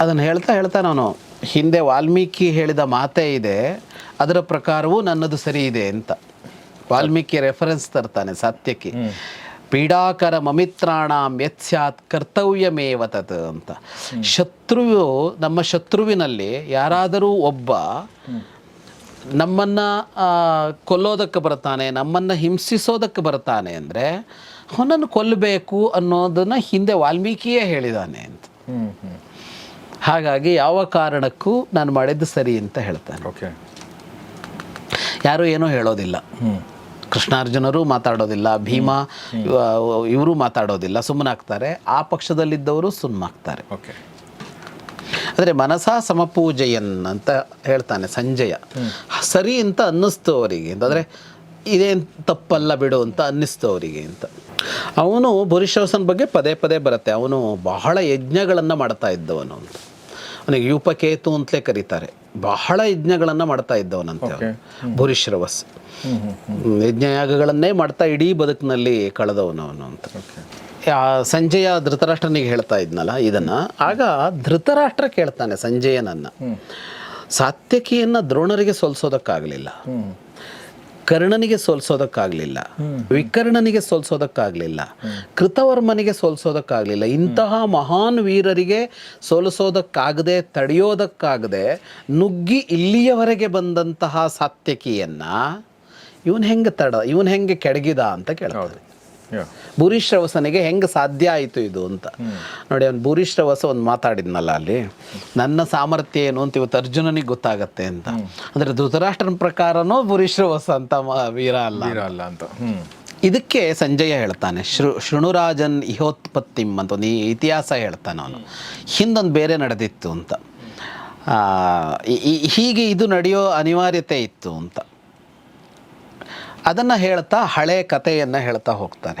ಅದನ್ನು ಹೇಳ್ತಾ ಹೇಳ್ತಾ ನಾನು ಹಿಂದೆ ವಾಲ್ಮೀಕಿ ಹೇಳಿದ ಮಾತೇ ಇದೆ ಅದರ ಪ್ರಕಾರವೂ ನನ್ನದು ಸರಿ ಇದೆ ಅಂತ. ವಾಲ್ಮೀಕಿ ರೆಫರೆನ್ಸ್ ತರ್ತಾನೆ ಸತ್ಯಕ್ಕೆ. ಪೀಡಾಕರ ಮಮಿತ್ರಾಣಾಂ ಯತ್ಸ್ಯಾತ್ ಕರ್ತವ್ಯಮೇವ ತತ್ ಅಂತ. ಶತ್ರುವು ನಮ್ಮ ಶತ್ರುವಿನಲ್ಲಿ ಯಾರಾದರೂ ಒಬ್ಬ ನಮ್ಮನ್ನು ಕೊಲ್ಲೋದಕ್ಕೆ ಬರ್ತಾನೆ ನಮ್ಮನ್ನು ಹಿಂಸಿಸೋದಕ್ಕೆ ಬರ್ತಾನೆ ಅಂದರೆ ಅವನನ್ನು ಕೊಲ್ಲಬೇಕು ಅನ್ನೋದನ್ನು ಹಿಂದೆ ವಾಲ್ಮೀಕಿಯೇ ಹೇಳಿದಾನೆ ಅಂತ. ಹಾಗಾಗಿ ಯಾವ ಕಾರಣಕ್ಕೂ ನಾನು ಮಾಡಿದ್ದು ಸರಿ ಅಂತ ಹೇಳ್ತಾನೆ. ಓಕೆ. ಯಾರೂ ಏನೂ ಹೇಳೋದಿಲ್ಲ. ಕೃಷ್ಣಾರ್ಜುನರು ಮಾತಾಡೋದಿಲ್ಲ ಭೀಮ ಇವರು ಮಾತಾಡೋದಿಲ್ಲ ಸುಮ್ಮನಾಗ್ತಾರೆ. ಆ ಪಕ್ಷದಲ್ಲಿದ್ದವರು ಸುಮ್ಮನಾಗ್ತಾರೆ ಓಕೆ. ಅಂದರೆ ಮನಸಾ ಸಮಪೂಜೆಯನ್ ಅಂತ ಹೇಳ್ತಾನೆ ಸಂಜಯ. ಸರಿ ಅಂತ ಅನ್ನಿಸ್ತು ಅವರಿಗೆ. ಅಂತಂದರೆ ಇದೇನು ತಪ್ಪಲ್ಲ ಬಿಡು ಅಂತ ಅನ್ನಿಸ್ತು ಅವರಿಗೆ ಅಂತ. ಅವನು ಭುರಿಶ್ರವಸನ ಬಗ್ಗೆ ಪದೇ ಪದೇ ಬರುತ್ತೆ. ಅವನು ಬಹಳ ಯಜ್ಞಗಳನ್ನು ಮಾಡ್ತಾ ಇದ್ದವನು ಅಂತ. ಅವನಿಗೆ ಯೂಪಕೇತು ಅಂತಲೇ ಕರೀತಾರೆ. ಬಹಳ ಯಜ್ಞಗಳನ್ನು ಮಾಡ್ತಾ ಇದ್ದವನಂತೆ ಅವನು. ಭುರಿಶ್ರವಸ್ ಯಜ್ಞಯಾಗಗಳನ್ನೇ ಮಾಡ್ತಾ ಇಡೀ ಬದುಕಿನಲ್ಲಿ ಕಳೆದವನು ಅವನು ಅಂತ. ಸಂಜಯ ಧೃತರಾಷ್ಟ್ರನಿಗೆ ಹೇಳ್ತಾ ಇದ್ನಲ್ಲ ಇದನ್ನ. ಆಗ ಧೃತರಾಷ್ಟ್ರ ಕೇಳ್ತಾನೆ ಸಂಜಯನನ್ನ. ಸಾತ್ಯಕಿಯನ್ನು ದ್ರೋಣರಿಗೆ ಸೋಲ್ಸೋದಕ್ಕಾಗಲಿಲ್ಲ. ಕರ್ಣನಿಗೆ ಸೋಲ್ಸೋದಕ್ಕಾಗಲಿಲ್ಲ. ವಿಕರ್ಣನಿಗೆ ಸೋಲ್ಸೋದಕ್ಕಾಗಲಿಲ್ಲ. ಕೃತವರ್ಮನಿಗೆ ಸೋಲ್ಸೋದಕ್ಕಾಗಲಿಲ್ಲ. ಇಂತಹ ಮಹಾನ್ ವೀರರಿಗೆ ಸೋಲಿಸೋದಕ್ಕಾಗದೆ, ತಡೆಯೋದಕ್ಕಾಗದೆ ನುಗ್ಗಿ ಇಲ್ಲಿಯವರೆಗೆ ಬಂದಂತಹ ಸಾತ್ಯಕಿಯನ್ನು ಇವನು ಹೆಂಗೆ ತಡ, ಇವನು ಹೆಂಗೆ ಕೆಡಗಿದ ಅಂತ ಕೇಳ್ತಾರೆ. ಭೂರಿಶ್ರವಸನಿಗೆ ಹೆಂಗೆ ಸಾಧ್ಯ ಆಯಿತು ಇದು ಅಂತ ನೋಡಿ ಅವ್ನು ಭೂರಿಶ್ರವಸ ಒಂದು ಮಾತಾಡಿದ್ನಲ್ಲ ಅಲ್ಲಿ ನನ್ನ ಸಾಮರ್ಥ್ಯ ಏನು ಅಂತ ಇವತ್ತು ಅರ್ಜುನನಿಗೆ ಗೊತ್ತಾಗತ್ತೆ ಅಂತ ಅಂದರೆ ಧೃತರಾಷ್ಟ್ರನ ಪ್ರಕಾರನೂ ಭೂರಿಶ್ರವಸ ಅಂತ ಮ- ವೀರ ಅಲ್ಲ ವೀರ ಅಲ್ಲ ಅಂತ ಇದಕ್ಕೆ ಸಂಜಯ ಹೇಳ್ತಾನೆ ಶೃ ಶೃಣುರಾಜನ್ ಇಹೋತ್ಪತ್ತಿಂ ಅಂತ ಒಂದು ಈ ಇತಿಹಾಸ ಹೇಳ್ತಾನೆ ಅವನು ಹಿಂದೊಂದು ಬೇರೆ ನಡೆದಿತ್ತು ಅಂತ ಹೀಗೆ ಇದು ನಡೆಯೋ ಅನಿವಾರ್ಯತೆ ಇತ್ತು ಅಂತ ಅದನ್ನು ಹೇಳ್ತಾ ಹಳೆ ಕಥೆಯನ್ನು ಹೇಳ್ತಾ ಹೋಗ್ತಾನೆ.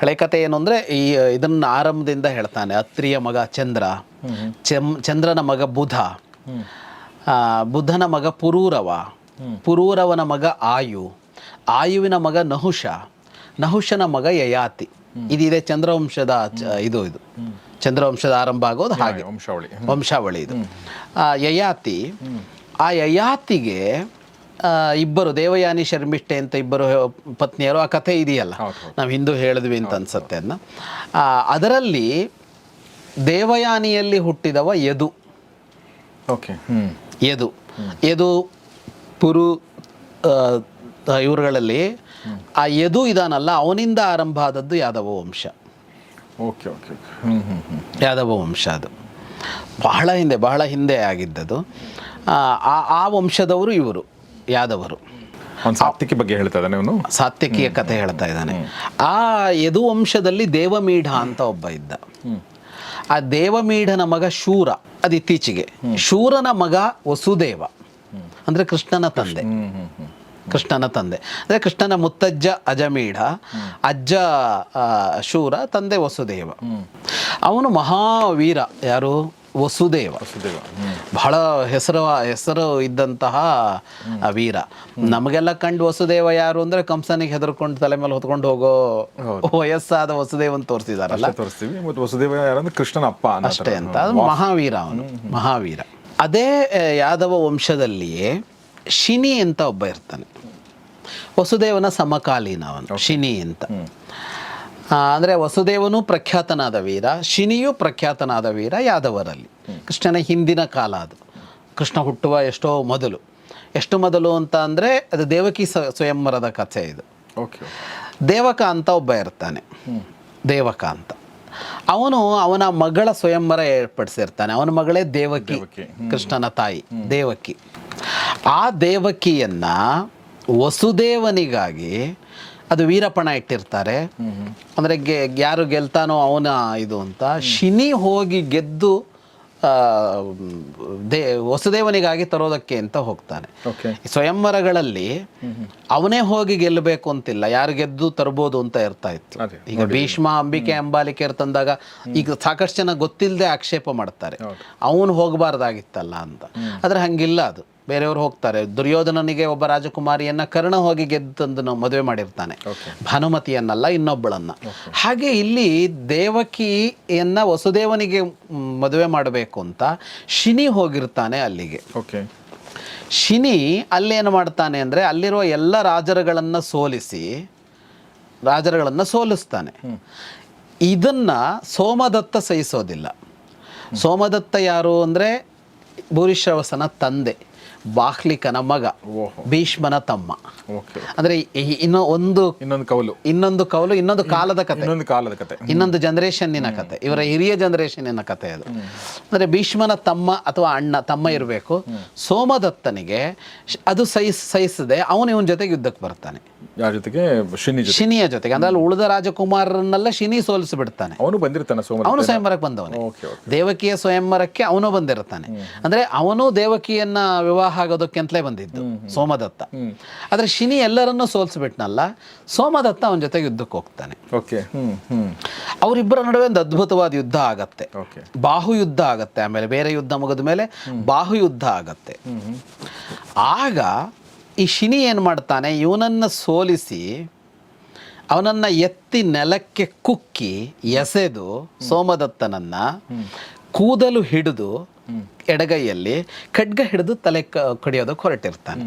ಹಳೆ ಕಥೆ ಏನು ಅಂದರೆ ಈ ಇದನ್ನು ಆರಂಭದಿಂದ ಹೇಳ್ತಾನೆ ಅತ್ರಿಯ ಮಗ ಚಂದ್ರ ಚೆಮ್ ಚಂದ್ರನ ಮಗ ಬುಧ ಬುಧನ ಮಗ ಪುರೂರವ ಪುರೂರವನ ಮಗ ಆಯು ಆಯುವಿನ ಮಗ ನಹುಷ ನಹುಷನ ಮಗ ಯಯಾತಿ. ಇದಿದೆ ಚಂದ್ರವಂಶದ ಇದು ಇದು. ಚಂದ್ರವಂಶದ ಆರಂಭ ಆಗೋದು ಹಾಗೆ. ವಂಶಾವಳಿ. ವಂಶಾವಳಿ ಇದು. ಯಯಾತಿ ಆ ಯಯಾತಿಗೆ ಇಬ್ಬರು ದೇವಯಾನಿ ಶರ್ಮಿಷ್ಠೆ ಅಂತ ಇಬ್ಬರು ಪತ್ನಿಯರು ಆ ಕಥೆ ಇದೆಯಲ್ಲ. ನಾವು ಹಿಂದೂ ಹೇಳಿದ್ವಿ ಅಂತ ಅನ್ಸುತ್ತೆ ಅದನ್ನ ಅದರಲ್ಲಿ ದೇವಯಾನಿಯಲ್ಲಿ ಹುಟ್ಟಿದವ ಯದು. ಓಕೆ ಯದು. ಯದು ಪುರು ಇವರುಗಳಲ್ಲಿ ಆ ಯದು ಇದಾನಲ್ಲ ಅವನಿಂದ ಆರಂಭ ಆದದ್ದು ಯಾದವ ವಂಶ. ಓಕೆ ಓಕೆ ಯಾದವ ವಂಶ ಅದು. ಬಹಳ ಹಿಂದೆ ಬಹಳ ಹಿಂದೆ ಆಗಿದ್ದದು. ಆ ಆ ವಂಶದವರು ಇವರು. ಯಾದವರು. ಅವ್ನು ಸಾತ್ವಿಕಿ ಬಗ್ಗೆ ಹೇಳ್ತಾ ಇದ್ದಾನೆ ಅವನು ಸಾತ್ವಿಕಿಯ ಕಥೆ ಹೇಳ್ತಾ ಇದ್ದಾನೆ. ಆ ಯದುವಂಶದಲ್ಲಿ ದೇವಮೀಢ ಅಂತ ಒಬ್ಬ ಇದ್ದ. ಆ ದೇವಮೀಢನ ಮಗ ಶೂರ ಅದು ಇತ್ತೀಚೆಗೆ. ಶೂರನ ಮಗ ವಸುದೇವ. ಅಂದ್ರೆ ಕೃಷ್ಣನ ತಂದೆ. ಕೃಷ್ಣನ ತಂದೆ. ಅಂದರೆ ಕೃಷ್ಣನ ಮುತ್ತಜ್ಜ ಅಜಮೀಢ ಅಜ್ಜ ಶೂರ ತಂದೆ ವಸುದೇವ. ಅವನು ಮಹಾವೀರ. ಯಾರು? ವಸುದೇವ. ವಸುದೇವ ಬಹಳ ಹೆಸರು ಹೆಸರು ಇದ್ದಂತಹ ವೀರ. ನಮಗೆಲ್ಲ ಕಂಡು ವಸುದೇವ ಯಾರು ಅಂದ್ರೆ ಕಂಸನಿಗೆ ಹೆದರ್ಕೊಂಡು ತಲೆ ಮೇಲೆ ಹೊತ್ಕೊಂಡು ಹೋಗೋ ವಯಸ್ಸಾದ ವಸುದೇವನ್ ತೋರಿಸಿದಾರಲ್ಲ? ತೋರಿಸ್ತೀವಿ. ಮತ್ತು ವಸುದೇವ ಯಾರಂದ್ರೆ ಕೃಷ್ಣನ ಅಪ್ಪ ಅಷ್ಟೇ ಅಂತ. ಮಹಾವೀರ ಅವನು. ಮಹಾವೀರ. ಅದೇ ಯಾದವ ವಂಶದಲ್ಲಿಯೇ ಶಿನಿ ಅಂತ ಒಬ್ಬ ಇರ್ತಾನೆ. ವಸುದೇವನ ಸಮಕಾಲೀನ ಅವನು. ಶಿನಿ ಅಂತ. ಅಂದ್ರೆ ವಸುದೇವನು ಪ್ರಖ್ಯಾತನಾದ ವೀರ ಶಿನಿಯು ಪ್ರಖ್ಯಾತನಾದ ವೀರ ಯಾದವರಲ್ಲಿ. ಕೃಷ್ಣನ ಹಿಂದಿನ ಕಾಲ ಅದು. ಕೃಷ್ಣ ಹುಟ್ಟುವ ಎಷ್ಟೋ ಮೊದಲು. ಎಷ್ಟು ಮೊದಲು ಅಂತ ಅಂದರೆ ಅದು ದೇವಕಿ ಸ ಸ್ವಯಂವರದ ಕಥೆ ಇದು. ಓಕೆ ದೇವಕ ಅಂತ ಒಬ್ಬ ಇರ್ತಾನೆ. ದೇವಕ ಅಂತ ಅವನು ಅವನ ಮಗಳ ಸ್ವಯಂವರ ಏರ್ಪಡಿಸಿರ್ತಾನೆ. ಅವನ ಮಗಳೇ ದೇವಕಿ. ದೇವಕಿ. ಕೃಷ್ಣನ ತಾಯಿ ದೇವಕಿ. ಆ ದೇವಕಿಯನ್ನು ವಸುದೇವನಿಗಾಗಿ ಅದು ವೀರಪಣ ಇಟ್ಟಿರ್ತಾರೆ. ಅಂದರೆ ಗೆ ಯಾರು ಗೆಲ್ತಾನೋ ಅವನ ಇದು ಅಂತ. ಶಿನಿ ಹೋಗಿ ಗೆದ್ದು ದೇ ಹೊಸದೇವನಿಗಾಗಿ ತರೋದಕ್ಕೆ ಅಂತ ಹೋಗ್ತಾನೆ. ಸ್ವಯಂವರಗಳಲ್ಲಿ ಅವನೇ ಹೋಗಿ ಗೆಲ್ಲಬೇಕು ಅಂತಿಲ್ಲ. ಯಾರು ಗೆದ್ದು ತರ್ಬೋದು ಅಂತ ಇರ್ತಾ ಇತ್ತು. ಈಗ ಭೀಷ್ಮ ಅಂಬಿಕೆ ಅಂಬಾಲಿಕೆ ತಂದಾಗ ಈಗ ಸಾಕಷ್ಟು ಜನ ಗೊತ್ತಿಲ್ಲದೆ ಆಕ್ಷೇಪ ಮಾಡ್ತಾರೆ. ಅವನು ಹೋಗಬಾರ್ದಾಗಿತ್ತಲ್ಲ ಅಂತ. ಆದ್ರೆ ಹಂಗಿಲ್ಲ ಅದು. ಬೇರೆಯವರು ಹೋಗ್ತಾರೆ. ದುರ್ಯೋಧನನಿಗೆ ಒಬ್ಬ ರಾಜಕುಮಾರಿಯನ್ನ ಕರ್ಣ ಹೋಗಿ ಗೆದ್ದು ತಂದು ನಾವು ಮದುವೆ ಮಾಡಿರ್ತಾನೆ. ಭಾನುಮತಿಯನ್ನಲ್ಲ ಇನ್ನೊಬ್ಬಳನ್ನ. ಹಾಗೆ ಇಲ್ಲಿ ದೇವಕಿಯನ್ನ ವಸುದೇವನಿಗೆ ಮದುವೆ ಮಾಡಬೇಕು ಅಂತ ಶಿನಿ ಹೋಗಿರ್ತಾನೆ ಅಲ್ಲಿಗೆ. ಓಕೆ ಶಿನಿ ಅಲ್ಲೇನು ಮಾಡ್ತಾನೆ ಅಂದರೆ ಅಲ್ಲಿರುವ ಎಲ್ಲ ರಾಜರುಗಳನ್ನು ಸೋಲಿಸಿ ರಾಜರುಗಳನ್ನು ಸೋಲಿಸ್ತಾನೆ. ಇದನ್ನ ಸೋಮದತ್ತ ಸಹಿಸೋದಿಲ್ಲ. ಸೋಮದತ್ತ ಯಾರು ಅಂದರೆ ಭೂರಿಶ್ರವಸನ ತಂದೆ. ಬಾಹ್ಲಿಕನ ಮಗ ಭೀಷ್ಮನ ತಮ್ಮ. ಅಂದ್ರೆ ಇನ್ನೊಂದು ಇನ್ನೂ ಒಂದು ಇನ್ನೊಂದು ಕೌಲು. ಇನ್ನೊಂದು ಕವಲು ಇನ್ನೊಂದು ಕಾಲದ ಕಥೆ ಇನ್ನೊಂದು ಕಾಲದ ಕಥೆ ಇನ್ನೊಂದು ಜನರೇಷನ್ನಿನ ಕತೆ. ಇವರ ಹಿರಿಯ ಜನರೇಷನ್ನಿನ ಕತೆ ಅದು. ಅಂದ್ರೆ ಭೀಷ್ಮನ ತಮ್ಮ ಅಥವಾ ಅಣ್ಣ ತಮ್ಮ ಇರಬೇಕು. ಸೋಮದತ್ತನಿಗೆ ಅದು ಸಹಿಸ್ ಸಹಿಸದೆ ಅವನು ಇವನ ಜೊತೆಗೆ ಯುದ್ಧಕ್ಕೆ ಬರ್ತಾನೆ ಯಾರ ಜೊತೆಗೆ? ಶಿನಿ ಜೊತೆ. ಶಿನಿಯ ಜೊತೆಗೆ. ಅಂದ್ರೆ ಅಲ್ಲಿ ಉಳಿದ ರಾಜಕುಮಾರರನ್ನೆಲ್ಲ ಶಿನಿ ಸೋಲಿಸಿಬಿಡ್ತಾನೆ. ಅವನು ಬಂದಿರ್ತಾನೆ ಅವನು ಸ್ವಯಂವರಕ್ಕೆ ಬಂದವನು. ದೇವಕಿಯ ಸ್ವಯಂವರಕ್ಕೆ ಅವನು ಬಂದಿರ್ತಾನೆ. ಅಂದ್ರೆ ಅವನು ದೇವಕಿಯನ್ನ ವಿವಾಹ ಆಗೋದಕ್ಕೆ ಅಂತಲೇ ಬಂದಿದ್ದು ಸೋಮದತ್ತ. ಆದ್ರೆ ಶಿನಿ ಎಲ್ಲರನ್ನೂ ಸೋಲಿಸ್ಬಿಟ್ನಲ್ಲ ಸೋಮದತ್ತ ಅವನ ಜೊತೆಗೆ ಯುದ್ಧಕ್ಕೆ ಹೋಗ್ತಾನೆ. ಓಕೆ ಅವರಿಬ್ಬರ ನಡುವೆ ಒಂದು ಅದ್ಭುತವಾದ ಯುದ್ಧ ಆಗತ್ತೆ. ಬಾಹು ಯುದ್ಧ ಆಗತ್ತೆ ಆಮೇಲೆ ಬೇರೆ ಯುದ್ಧ ಮುಗಿದ ಮೇಲೆ ಬಾಹು ಯುದ್ಧ ಆಗತ್ತೆ. ಆಗ ಈ ಶಿನಿ ಏನು ಮಾಡ್ತಾನೆ? ಇವನನ್ನು ಸೋಲಿಸಿ ಅವನನ್ನು ಎತ್ತಿ ನೆಲಕ್ಕೆ ಕುಕ್ಕಿ ಎಸೆದು ಸೋಮದತ್ತನನ್ನು ಕೂದಲು ಹಿಡಿದು ಎಡಗೈಯಲ್ಲಿ ಖಡ್ಗ ಹಿಡಿದು ತಲೆ ಕಡಿಯೋದಕ್ಕೆ ಹೊರಟಿರ್ತಾನೆ.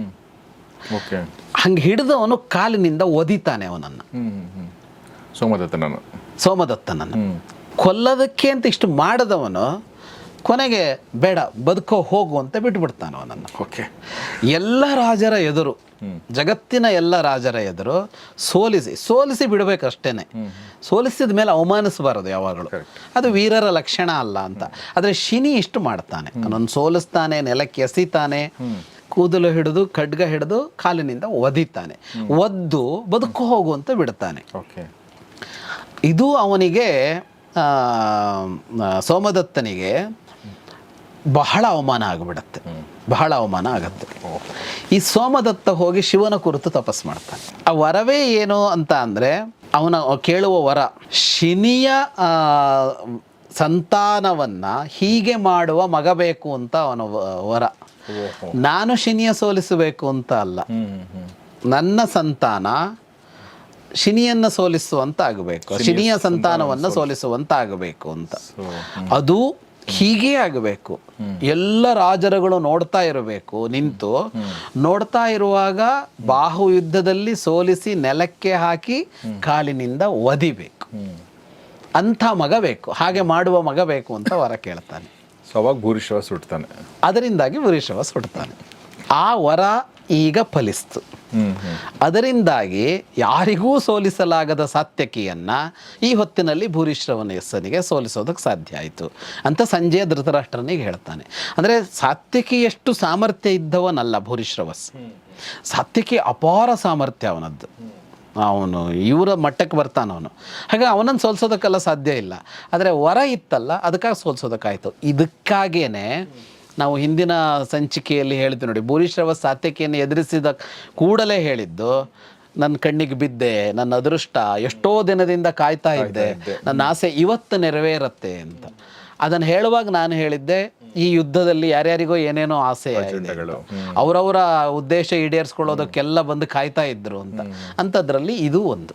ಹಂಗೆ ಹಿಡಿದು ಅವನು ಕಾಲಿನಿಂದ ಒದಿತಾನೆ ಅವನನ್ನು. ಸೋಮದತ್ತನನ್ನು. ಸೋಮದತ್ತನನ್ನು. ಕೊಲ್ಲೋದಕ್ಕೆ ಅಂತ ಇಷ್ಟು ಮಾಡದವನು ಕೊನೆಗೆ ಬೇಡ ಬದುಕೋ ಹೋಗು ಅಂತ ಬಿಟ್ಬಿಡ್ತಾನೆ ಅವನನ್ನು ಓಕೆ. ಎಲ್ಲ ರಾಜರ ಎದುರು ಜಗತ್ತಿನ ಎಲ್ಲ ರಾಜರ ಎದುರು ಸೋಲಿಸಿ ಸೋಲಿಸಿ ಬಿಡಬೇಕಷ್ಟೇನೆ. ಸೋಲಿಸಿದ ಮೇಲೆ ಅವಮಾನಿಸಬಾರದು ಯಾವಾಗಲೂ. ಅದು ವೀರರ ಲಕ್ಷಣ ಅಲ್ಲ ಅಂತ. ಆದರೆ ಶಿನಿ ಇಷ್ಟು ಮಾಡ್ತಾನೆ. ಅವನನ್ನು ಸೋಲಿಸ್ತಾನೆ ನೆಲಕ್ಕೆ ಎಸಿತಾನೆ ಕೂದಲು ಹಿಡಿದು ಖಡ್ಗ ಹಿಡಿದು ಕಾಲಿನಿಂದ ಒದಿತಾನೆ. ಒದ್ದು ಬದುಕು ಹೋಗು ಅಂತ ಬಿಡ್ತಾನೆ. ಓಕೆ. ಇದು ಅವನಿಗೆ ಸೋಮದತ್ತನಿಗೆ ಬಹಳ ಅವಮಾನ ಆಗಿಬಿಡತ್ತೆ. ಬಹಳ ಅವಮಾನ ಆಗತ್ತೆ. ಈ ಸೋಮದತ್ತ ಹೋಗಿ ಶಿವನ ಕುರಿತು ತಪಸ್ ಮಾಡ್ತಾನೆ. ಆ ವರವೇ ಏನು ಅಂತ ಅಂದರೆ ಅವನ ಕೇಳುವ ವರ ಶಿನಿಯ ಸಂತಾನವನ್ನು ಹೀಗೆ ಮಾಡುವ ಮಗ ಬೇಕು ಅಂತ ಅವನ ವರ. ನಾನು ಶಿನಿಯ ಸೋಲಿಸಬೇಕು ಅಂತ ಅಲ್ಲ. ನನ್ನ ಸಂತಾನ ಶಿನಿಯನ್ನ ಸೋಲಿಸುವಂತ ಆಗಬೇಕು ಶಿನಿಯ ಸಂತಾನವನ್ನ ಸೋಲಿಸುವಂತ ಆಗಬೇಕು ಅಂತ. ಅದು ಹೀಗೆ ಆಗಬೇಕು. ಎಲ್ಲ ರಾಜರುಗಳು ನೋಡ್ತಾ ಇರಬೇಕು ನಿಂತು ನೋಡ್ತಾ ಇರುವಾಗ ಬಾಹು ಯುದ್ಧದಲ್ಲಿ ಸೋಲಿಸಿ ನೆಲಕ್ಕೆ ಹಾಕಿ ಕಾಲಿನಿಂದ ಒದಿಬೇಕು. ಅಂಥ ಮಗ ಬೇಕು ಹಾಗೆ ಮಾಡುವ ಮಗ ಬೇಕು ಅಂತ ವರ ಕೇಳ್ತಾನೆ. ಸೊ ಅವಾಗ ಭೂರಿಶ್ವ ಸುಡ್ತಾನೆ. ಅದರಿಂದಾಗಿ ಭೂರಿಶವ ಸುಡ್ತಾನೆ. ಆ ವರ ಈಗ ಫಲಿಸ್ತು. ಅದರಿಂದಾಗಿ ಯಾರಿಗೂ ಸೋಲಿಸಲಾಗದ ಸಾತ್ಯಕಿಯನ್ನ ಈ ಹೊತ್ತಿನಲ್ಲಿ ಭೂರಿಶ್ರವನ ಎಸ್ಸನಿಗೆ ಸೋಲಿಸೋದಕ್ಕೆ ಸಾಧ್ಯ ಆಯಿತು ಅಂತ ಸಂಜಯ ಧೃತರಾಷ್ಟ್ರನಿಗೆ ಹೇಳ್ತಾನೆ. ಅಂದರೆ ಸಾತ್ಯಕಿಯಷ್ಟು ಸಾಮರ್ಥ್ಯ ಇದ್ದವನಲ್ಲ ಭೂರಿಶ್ರವಸ್. ಸಾತ್ಯಕಿ ಅಪಾರ ಸಾಮರ್ಥ್ಯ ಅವನದ್ದು. ಅವನು ಇವರ ಮಟ್ಟಕ್ಕೆ ಬರ್ತಾನ ಅವನು. ಹಾಗೆ ಅವನನ್ನು ಸೋಲ್ಸೋದಕ್ಕೆಲ್ಲ ಸಾಧ್ಯ ಇಲ್ಲ. ಆದರೆ ವರ ಇತ್ತಲ್ಲ, ಅದಕ್ಕಾಗಿ ಸೋಲ್ಸೋದಕ್ಕಾಯ್ತು. ಇದಕ್ಕಾಗೇನೆ ನಾವು ಹಿಂದಿನ ಸಂಚಿಕೆಯಲ್ಲಿ ಹೇಳಿದ್ದು ನೋಡಿ ಭೂರಿಶ್ರವ ಸಾತ್ಯಕೆಯನ್ನು ಎದುರಿಸಿದ ಕೂಡಲೇ ಹೇಳಿದ್ದು ನನ್ನ ಕಣ್ಣಿಗೆ ಬಿದ್ದೆ ನನ್ನ ಅದೃಷ್ಟ ಎಷ್ಟೋ ದಿನದಿಂದ ಕಾಯ್ತಾ ಇದ್ದೆ ನನ್ನ ಆಸೆ ಇವತ್ತು ನೆರವೇರುತ್ತೆ ಅಂತ. ಅದನ್ನು ಹೇಳುವಾಗ ನಾನು ಹೇಳಿದ್ದೆ ಈ ಯುದ್ಧದಲ್ಲಿ ಯಾರ್ಯಾರಿಗೋ ಏನೇನೋ ಆಸೆ. ಅವರವರ ಉದ್ದೇಶ ಈಡೇರಿಸ್ಕೊಳ್ಳೋದಕ್ಕೆಲ್ಲ ಬಂದು ಕಾಯ್ತಾ ಇದ್ರು ಅಂತ. ಅಂಥದ್ರಲ್ಲಿ ಇದು ಒಂದು.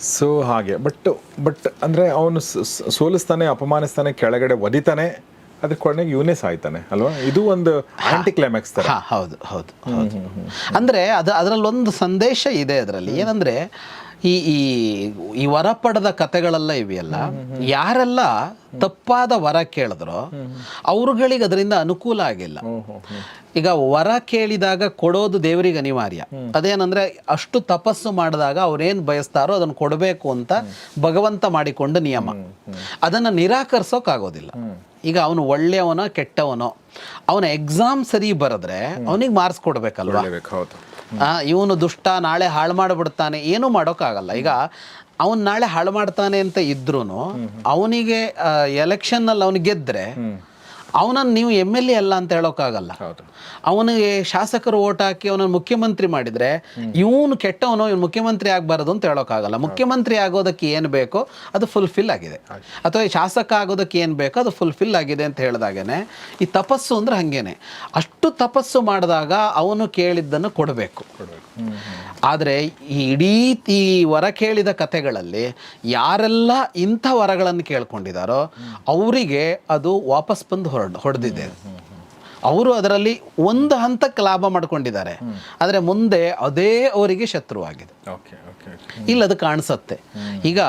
ಸೊ ಹಾಗೆ ಬಟ್ ಬಟ್ ಅಂದ್ರೆ ಅವನು ಸೋಲಿಸ್ತಾನೆ ಅಪಮಾನಿಸ್ತಾನೆ ಕೆಳಗಡೆ ಒದಿತಾನೆ ಅದ್ರ ಕೊನೆಗೆ ಇವನೇ ಸಾಯ್ತಾನೆ ಅಲ್ವಾ? ಇದು ಒಂದು ಆಂಟಿ ಕ್ಲೈಮ್ಯಾಕ್ಸ್ ತರ. ಹಾ ಹೌದು ಹೌದು ಹೌದು. ಅಂದ್ರೆ ಅದು ಅದರಲ್ಲಿ ಒಂದು ಸಂದೇಶ ಇದೆ ಅದರಲ್ಲಿ. ಏನಂದ್ರೆ ಈ ಈ ಈ ವರ ಪಡೆದ ಕತೆಗಳೆಲ್ಲ ಇವೆಯಲ್ಲ ಯಾರೆಲ್ಲ ತಪ್ಪಾದ ವರ ಕೇಳಿದ್ರೋ ಅವ್ರುಗಳಿಗೆ ಅದರಿಂದ ಅನುಕೂಲ ಆಗಿಲ್ಲ. ಈಗ ವರ ಕೇಳಿದಾಗ ಕೊಡೋದು ದೇವರಿಗೆ ಅನಿವಾರ್ಯ. ಅದೇನಂದ್ರೆ ಅಷ್ಟು ತಪಸ್ಸು ಮಾಡಿದಾಗ ಅವ್ರೇನು ಬಯಸ್ತಾರೋ ಅದನ್ನು ಕೊಡಬೇಕು ಅಂತ ಭಗವಂತ ಮಾಡಿಕೊಂಡ ನಿಯಮ. ಅದನ್ನ ನಿರಾಕರಿಸೋಕ್ ಆಗೋದಿಲ್ಲ ಈಗ ಅವನು ಒಳ್ಳೆಯವನೋ ಕೆಟ್ಟವನೋ ಅವನ ಎಕ್ಸಾಮ್ ಸರಿ ಬರೆದ್ರೆ ಅವನಿಗೆ ಮಾರ್ಕ್ಸ್ ಕೊಡ್ಬೇಕಲ್ವಾ? ಇವನು ದುಷ್ಟ ನಾಳೆ ಹಾಳು ಮಾಡಿಬಿಡ್ತಾನೆ ಏನೂ ಮಾಡೋಕ್ಕಾಗಲ್ಲ. ಈಗ ಅವನು ನಾಳೆ ಹಾಳು ಮಾಡ್ತಾನೆ ಅಂತ ಇದ್ರೂ ಅವನಿಗೆ ಎಲೆಕ್ಷನ್ನಲ್ಲಿ ಅವನು ಗೆದ್ದರೆ ಅವನನ್ನು ನೀವು ಎಂ ಎಲ್ ಎ ಅಲ್ಲ ಅಂತ ಹೇಳೋಕ್ಕಾಗಲ್ಲ. ಹೌದು. ಅವನಿಗೆ ಶಾಸಕರು ಓಟ್ ಹಾಕಿ ಅವನನ್ನು ಮುಖ್ಯಮಂತ್ರಿ ಮಾಡಿದರೆ ಇವನು ಕೆಟ್ಟವನು, ಇವನು ಮುಖ್ಯಮಂತ್ರಿ ಆಗಬಾರದು ಅಂತ ಹೇಳೋಕ್ಕಾಗಲ್ಲ ಮುಖ್ಯಮಂತ್ರಿ ಆಗೋದಕ್ಕೆ ಏನು ಬೇಕೋ ಅದು ಫುಲ್ಫಿಲ್ ಆಗಿದೆ. ಅಥವಾ ಶಾಸಕ ಆಗೋದಕ್ಕೆ ಏನು ಬೇಕೋ ಅದು ಫುಲ್ಫಿಲ್ ಆಗಿದೆ ಅಂತ ಹೇಳಿದಾಗೇನೆ, ಈ ತಪಸ್ಸು ಅಂದರೆ ಹಂಗೇನೆ. ಅಷ್ಟು ತಪಸ್ಸು ಮಾಡಿದಾಗ ಅವನು ಕೇಳಿದ್ದನ್ನು ಕೊಡಬೇಕು. ಆದರೆ ಈ ಇಡೀ ಈ ವರ ಕೇಳಿದ ಕಥೆಗಳಲ್ಲಿ ಯಾರೆಲ್ಲ ಇಂಥ ವರಗಳನ್ನು ಕೇಳ್ಕೊಂಡಿದ್ದಾರೋ ಅವರಿಗೆ ಅದು ವಾಪಸ್ ಬಂದು ಹೊರಡು, ಹೊಡೆದಿದೆ. ಅವರು ಅದರಲ್ಲಿ ಒಂದು ಹಂತಕ್ಕೆ ಲಾಭ ಮಾಡ್ಕೊಂಡಿದ್ದಾರೆ. ಆದರೆ ಮುಂದೆ ಅದೇ ಅವರಿಗೆ ಶತ್ರುವಾಗಿದೆ ಓಕೆ ಓಕೆ ಇಲ್ಲ ಅದು ಕಾಣಿಸತ್ತೆ. ಈಗ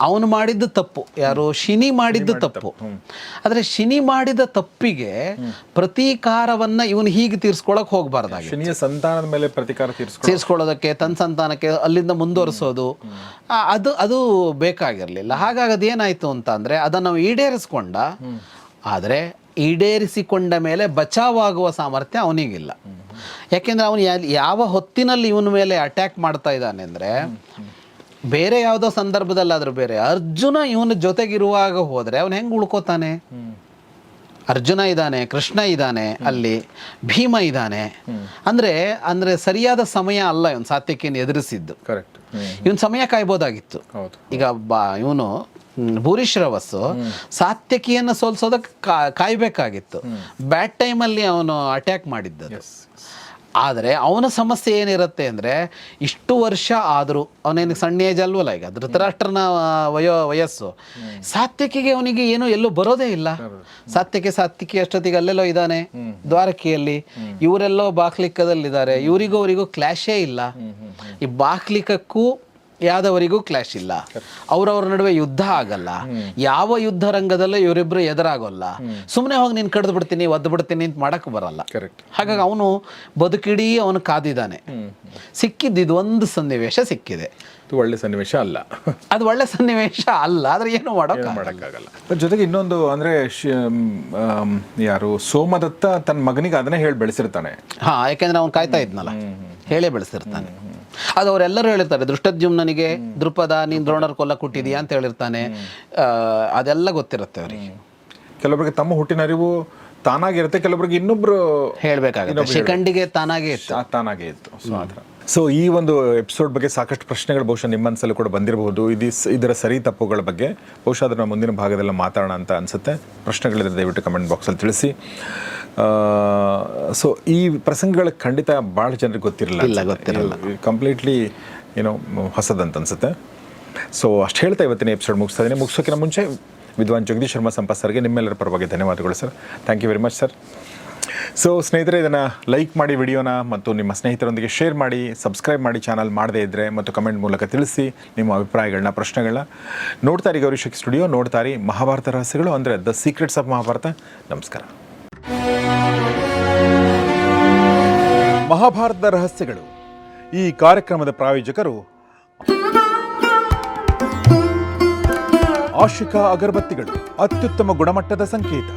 ಅವನು ಮಾಡಿದ್ದು ತಪ್ಪು. ಯಾರು? ಶಿನಿ ಮಾಡಿದ್ದು ತಪ್ಪು. ಆದರೆ ಶಿನಿ ಮಾಡಿದ ತಪ್ಪಿಗೆ ಪ್ರತೀಕಾರವನ್ನ ಇವನು ಹೀಗೆ ತೀರ್ಸ್ಕೊಳಕ್ ಹೋಗ್ಬಾರ್ದಾಗಿ ಶನಿಯ ಸಂತಾನದ ಮೇಲೆ ಪ್ರತೀಕಾರ ತೀರ್ಸ್ಕೊಳ್ಳೋದಕ್ಕೆ ತನ್ನ ಸಂತಾನಕ್ಕೆ ಅಲ್ಲಿಂದ ಮುಂದುವರಿಸೋದು. ಅದು ಅದು ಬೇಕಾಗಿರಲಿಲ್ಲ. ಹಾಗಾಗಿ ಅದೇನಾಯ್ತು ಅಂತ ಅಂದ್ರೆ ಅದನ್ನು ನಾವು ಈಡೇರಿಸ್ಕೊಂಡ. ಆದರೆ ಈಡೇರಿಸಿಕೊಂಡ ಮೇಲೆ ಬಚಾವಾಗುವ ಸಾಮರ್ಥ್ಯ ಅವನಿಗಿಲ್ಲ. ಯಾಕೆಂದ್ರೆ ಅವನು ಯಾವ ಹೊತ್ತಿನಲ್ಲಿ ಇವನ ಮೇಲೆ ಅಟ್ಯಾಕ್ ಮಾಡ್ತಾ ಇದ್ದಾನೆ ಅಂದ್ರೆ ಬೇರೆ ಯಾವುದೋ ಸಂದರ್ಭದಲ್ಲಾದರೂ ಬೇರೆ ಅರ್ಜುನ ಇವನ ಜೊತೆಗಿರುವಾಗ ಹೋದರೆ ಅವನು ಹೆಂಗೆ ಉಳ್ಕೋತಾನೆ? ಅರ್ಜುನ ಇದ್ದಾನೆ ಕೃಷ್ಣ ಇದ್ದಾನೆ ಅಲ್ಲಿ ಭೀಮ ಇದ್ದಾನೆ. ಅಂದ್ರೆ ಅಂದ್ರೆ ಸರಿಯಾದ ಸಮಯ ಅಲ್ಲ ಇವನು ಸಾತ್ಯಕಿಯನ್ನು ಎದುರಿಸಿದ್ದು. ಕರೆಕ್ಟ್ ಇವನ್ ಸಮಯ ಕಾಯ್ಬೋದಾಗಿತ್ತು. ಈಗ ಬಾ ಇವನು ಭೂರಿಶ್ರವಸ್ಸು ಸಾತ್ಯಕಿಯನ್ನು ಸೋಲ್ಸೋದಕ್ಕೆ ಕಾಯಬೇಕಾಗಿತ್ತು. ಬ್ಯಾಡ್ ಟೈಮಲ್ಲಿ ಅವನು ಅಟ್ಯಾಕ್ ಮಾಡಿದ್ದದು. ಆದರೆ ಅವನ ಸಮಸ್ಯೆ ಏನಿರುತ್ತೆ ಅಂದರೆ ಇಷ್ಟು ವರ್ಷ ಆದರೂ ಅವನೇನು ಸಣ್ಣ ಏಜ್ ಅಲ್ವಲ್ಲ ಈಗ ಧೃತರಾಷ್ಟ್ರನ ವಯೋ ವಯಸ್ಸು. ಸಾತ್ಯಕಿಗೆ ಅವನಿಗೆ ಏನು ಎಲ್ಲೂ ಬರೋದೇ ಇಲ್ಲ. ಸಾತ್ಯಕ್ಕೆ ಸಾತ್ಯಕಿ ಅಷ್ಟೊತ್ತಿಗೆ ಅಲ್ಲೆಲ್ಲೋ ಇದ್ದಾನೆ ದ್ವಾರಕಿಯಲ್ಲಿ. ಇವರೆಲ್ಲೋ ಬಾಕ್ಲಿಕ್ಕದಲ್ಲಿದ್ದಾರೆ. ಇವರಿಗೂ ಅವರಿಗೂ ಕ್ಲಾಶೇ ಇಲ್ಲ. ಈ ಬಾಕ್ಲಿಕಕ್ಕೂ ಯಾದವರಿಗೂ ಕ್ಲಾಶ್ ಇಲ್ಲ. ಅವ್ರವ್ರ ನಡುವೆ ಯುದ್ಧ ಆಗಲ್ಲ. ಯಾವ ಯುದ್ಧ ರಂಗದಲ್ಲೂ ಇವರಿಬ್ರು ಎದುರಾಗೋಲ್ಲ. ಸುಮ್ಮನೆ ಹೋಗಿ ನೀನು ಕಡ್ದು ಬಿಡ್ತೀನಿ ಒದ್ದು ಬಿಡ್ತೀನಿ ಅಂತ ಮಾಡಕ್ಕೆ ಬರಲ್ಲ. ಕರೆಕ್ಟ್ ಹಾಗಾಗಿ ಅವನು ಬದುಕಿಡೀ ಅವನು ಕಾದಿದ್ದಾನೆ. ಸಿಕ್ಕಿದ್ದು ಇದು ಒಂದು ಸನ್ನಿವೇಶ ಸಿಕ್ಕಿದೆ. ಇದು ಒಳ್ಳೆ ಸನ್ನಿವೇಶ ಅಲ್ಲ. ಅದು ಒಳ್ಳೆ ಸನ್ನಿವೇಶ ಅಲ್ಲ ಆದ್ರೆ ಏನು ಮಾಡೋಕೆ ಮಾಡೋಕ್ಕಾಗಲ್ಲ. ಜೊತೆಗೆ ಇನ್ನೊಂದು ಅಂದ್ರೆ ಶ್- ಯಾರು ಸೋಮದತ್ತ ತನ್ನ ಮಗನಿಗೆ ಅದನ್ನೇ ಹೇಳಿ ಬೆಳೆಸಿರ್ತಾನೆ. ಹಾ ಯಾಕೆಂದ್ರೆ ಅವ್ನು ಕಾಯ್ತಾ ಇದ್ನಲ್ಲ. ಹೇಳೇ ಬೆಳೆಸಿರ್ತಾನೆ. ಅದು ಅವರೆಲ್ಲರೂ ಹೇಳಿರ್ತಾರೆ ದೃಷ್ಟದ್ಯುಮ್ನಿಗೆ ದೃಪದ ನೀನ್ ದ್ರೋಣರ್ ಕೊಲ್ಲ ಕೊಟ್ಟಿದೀಯಾ ಅಂತ ಹೇಳಿರ್ತಾನೆ. ಆ, ಅದೆಲ್ಲ ಗೊತ್ತಿರುತ್ತೆ ಅವರಿಗೆ. ಕೆಲವೊಬ್ಬರಿಗೆ ತಮ್ಮ ಹುಟ್ಟಿನ ಅರಿವು ತಾನಾಗಿರುತ್ತೆ ಕೆಲವೊಬ್ಬರಿಗೆ ಇನ್ನೊಬ್ರು ಹೇಳ್ಬೇಕಾಗುತ್ತೆ. ಶಿಖಂಡಿಗೆ ತಾನಾಗೆ ಇತ್ತು. ಆ ತಾನಾಗೇ ಇತ್ತು. ಸೊ ಸೊ ಈ ಒಂದು ಎಪಿಸೋಡ್ ಬಗ್ಗೆ ಸಾಕಷ್ಟು ಪ್ರಶ್ನೆಗಳು ಬಹುಶಃ ನಿಮ್ಮ ಮನಸ್ಸಲ್ಲೂ ಕೂಡ ಬಂದಿರಬಹುದು. ಇದು ಇದರ ಸರಿ ತಪ್ಪುಗಳ ಬಗ್ಗೆ ಬಹುಶಃ ಅದರ ಮುಂದಿನ ಭಾಗದಲ್ಲಿ ಮಾತಾಡೋಣ ಅಂತ ಅನ್ಸುತ್ತೆ. ಪ್ರಶ್ನೆಗಳಿದ್ರೆ ದಯವಿಟ್ಟು ಕಮೆಂಟ್ ಬಾಕ್ಸಲ್ಲಿ ತಿಳಿಸಿ. ಸೊ ಈ ಪ್ರಸಂಗಗಳು ಖಂಡಿತ ಭಾಳ ಜನರಿಗೆ ಗೊತ್ತಿರಲಿಲ್ಲ ಗೊತ್ತಿರಲ್ಲ. ಕಂಪ್ಲೀಟ್ಲಿ ಏನೋ ಹೊಸದಂತ ಅನ್ಸುತ್ತೆ. ಸೊ ಅಷ್ಟು ಹೇಳ್ತಾ ಇವತ್ತಿನ ಎಪಿಸೋಡ್ ಮುಗಿಸ್ತಾ ಇದ್ದೀನಿ ಮುಗಿಸೋಕ್ಕಿಂತ ಮುಂಚೆ ವಿದ್ವಾನ್ ಜಗದೀಶ್ ಶರ್ಮಾ ಸಂಪತ್ ಸರ್ಗೆ ನಿಮ್ಮೆಲ್ಲರ ಪರವಾಗಿ ಧನ್ಯವಾದಗಳು sir thank you very much sir so ಸ್ನೇಹಿತರೆ, ಇದನ್ನು ಲೈಕ್ ಮಾಡಿ ವಿಡಿಯೋನ ಮತ್ತು ನಿಮ್ಮ ಸ್ನೇಹಿತರೊಂದಿಗೆ ಶೇರ್ ಮಾಡಿ ಸಬ್ಸ್ಕ್ರೈಬ್ ಮಾಡಿ ಚಾನಲ್ ಮಾಡದೇ ಇದ್ದರೆ ಮತ್ತು ಕಮೆಂಟ್ ಮೂಲಕ ತಿಳಿಸಿ ನಿಮ್ಮ ಅಭಿಪ್ರಾಯಗಳನ್ನ, ಪ್ರಶ್ನೆಗಳನ್ನ ನೋಡ್ತಾರೆ ಗೌರಿಶಕ್ ಸ್ಟುಡಿಯೋ ನೋಡ್ತಾರಿ ಮಹಾಭಾರತ ರಹಸ್ಯಗಳು ಅಂದರೆ ದ ಸೀಕ್ರೆಟ್ಸ್ ಆಫ್ ಮಹಾಭಾರತ ನಮಸ್ಕಾರ. ಮಹಾಭಾರತದ ರಹಸ್ಯಗಳು. ಈ ಕಾರ್ಯಕ್ರಮದ ಪ್ರಾಯೋಜಕರು ಆಶಿಕಾ ಅಗರಬತ್ತಿಗಳು, ಅತ್ಯುತ್ತಮ ಗುಣಮಟ್ಟದ ಸಂಕೇತ.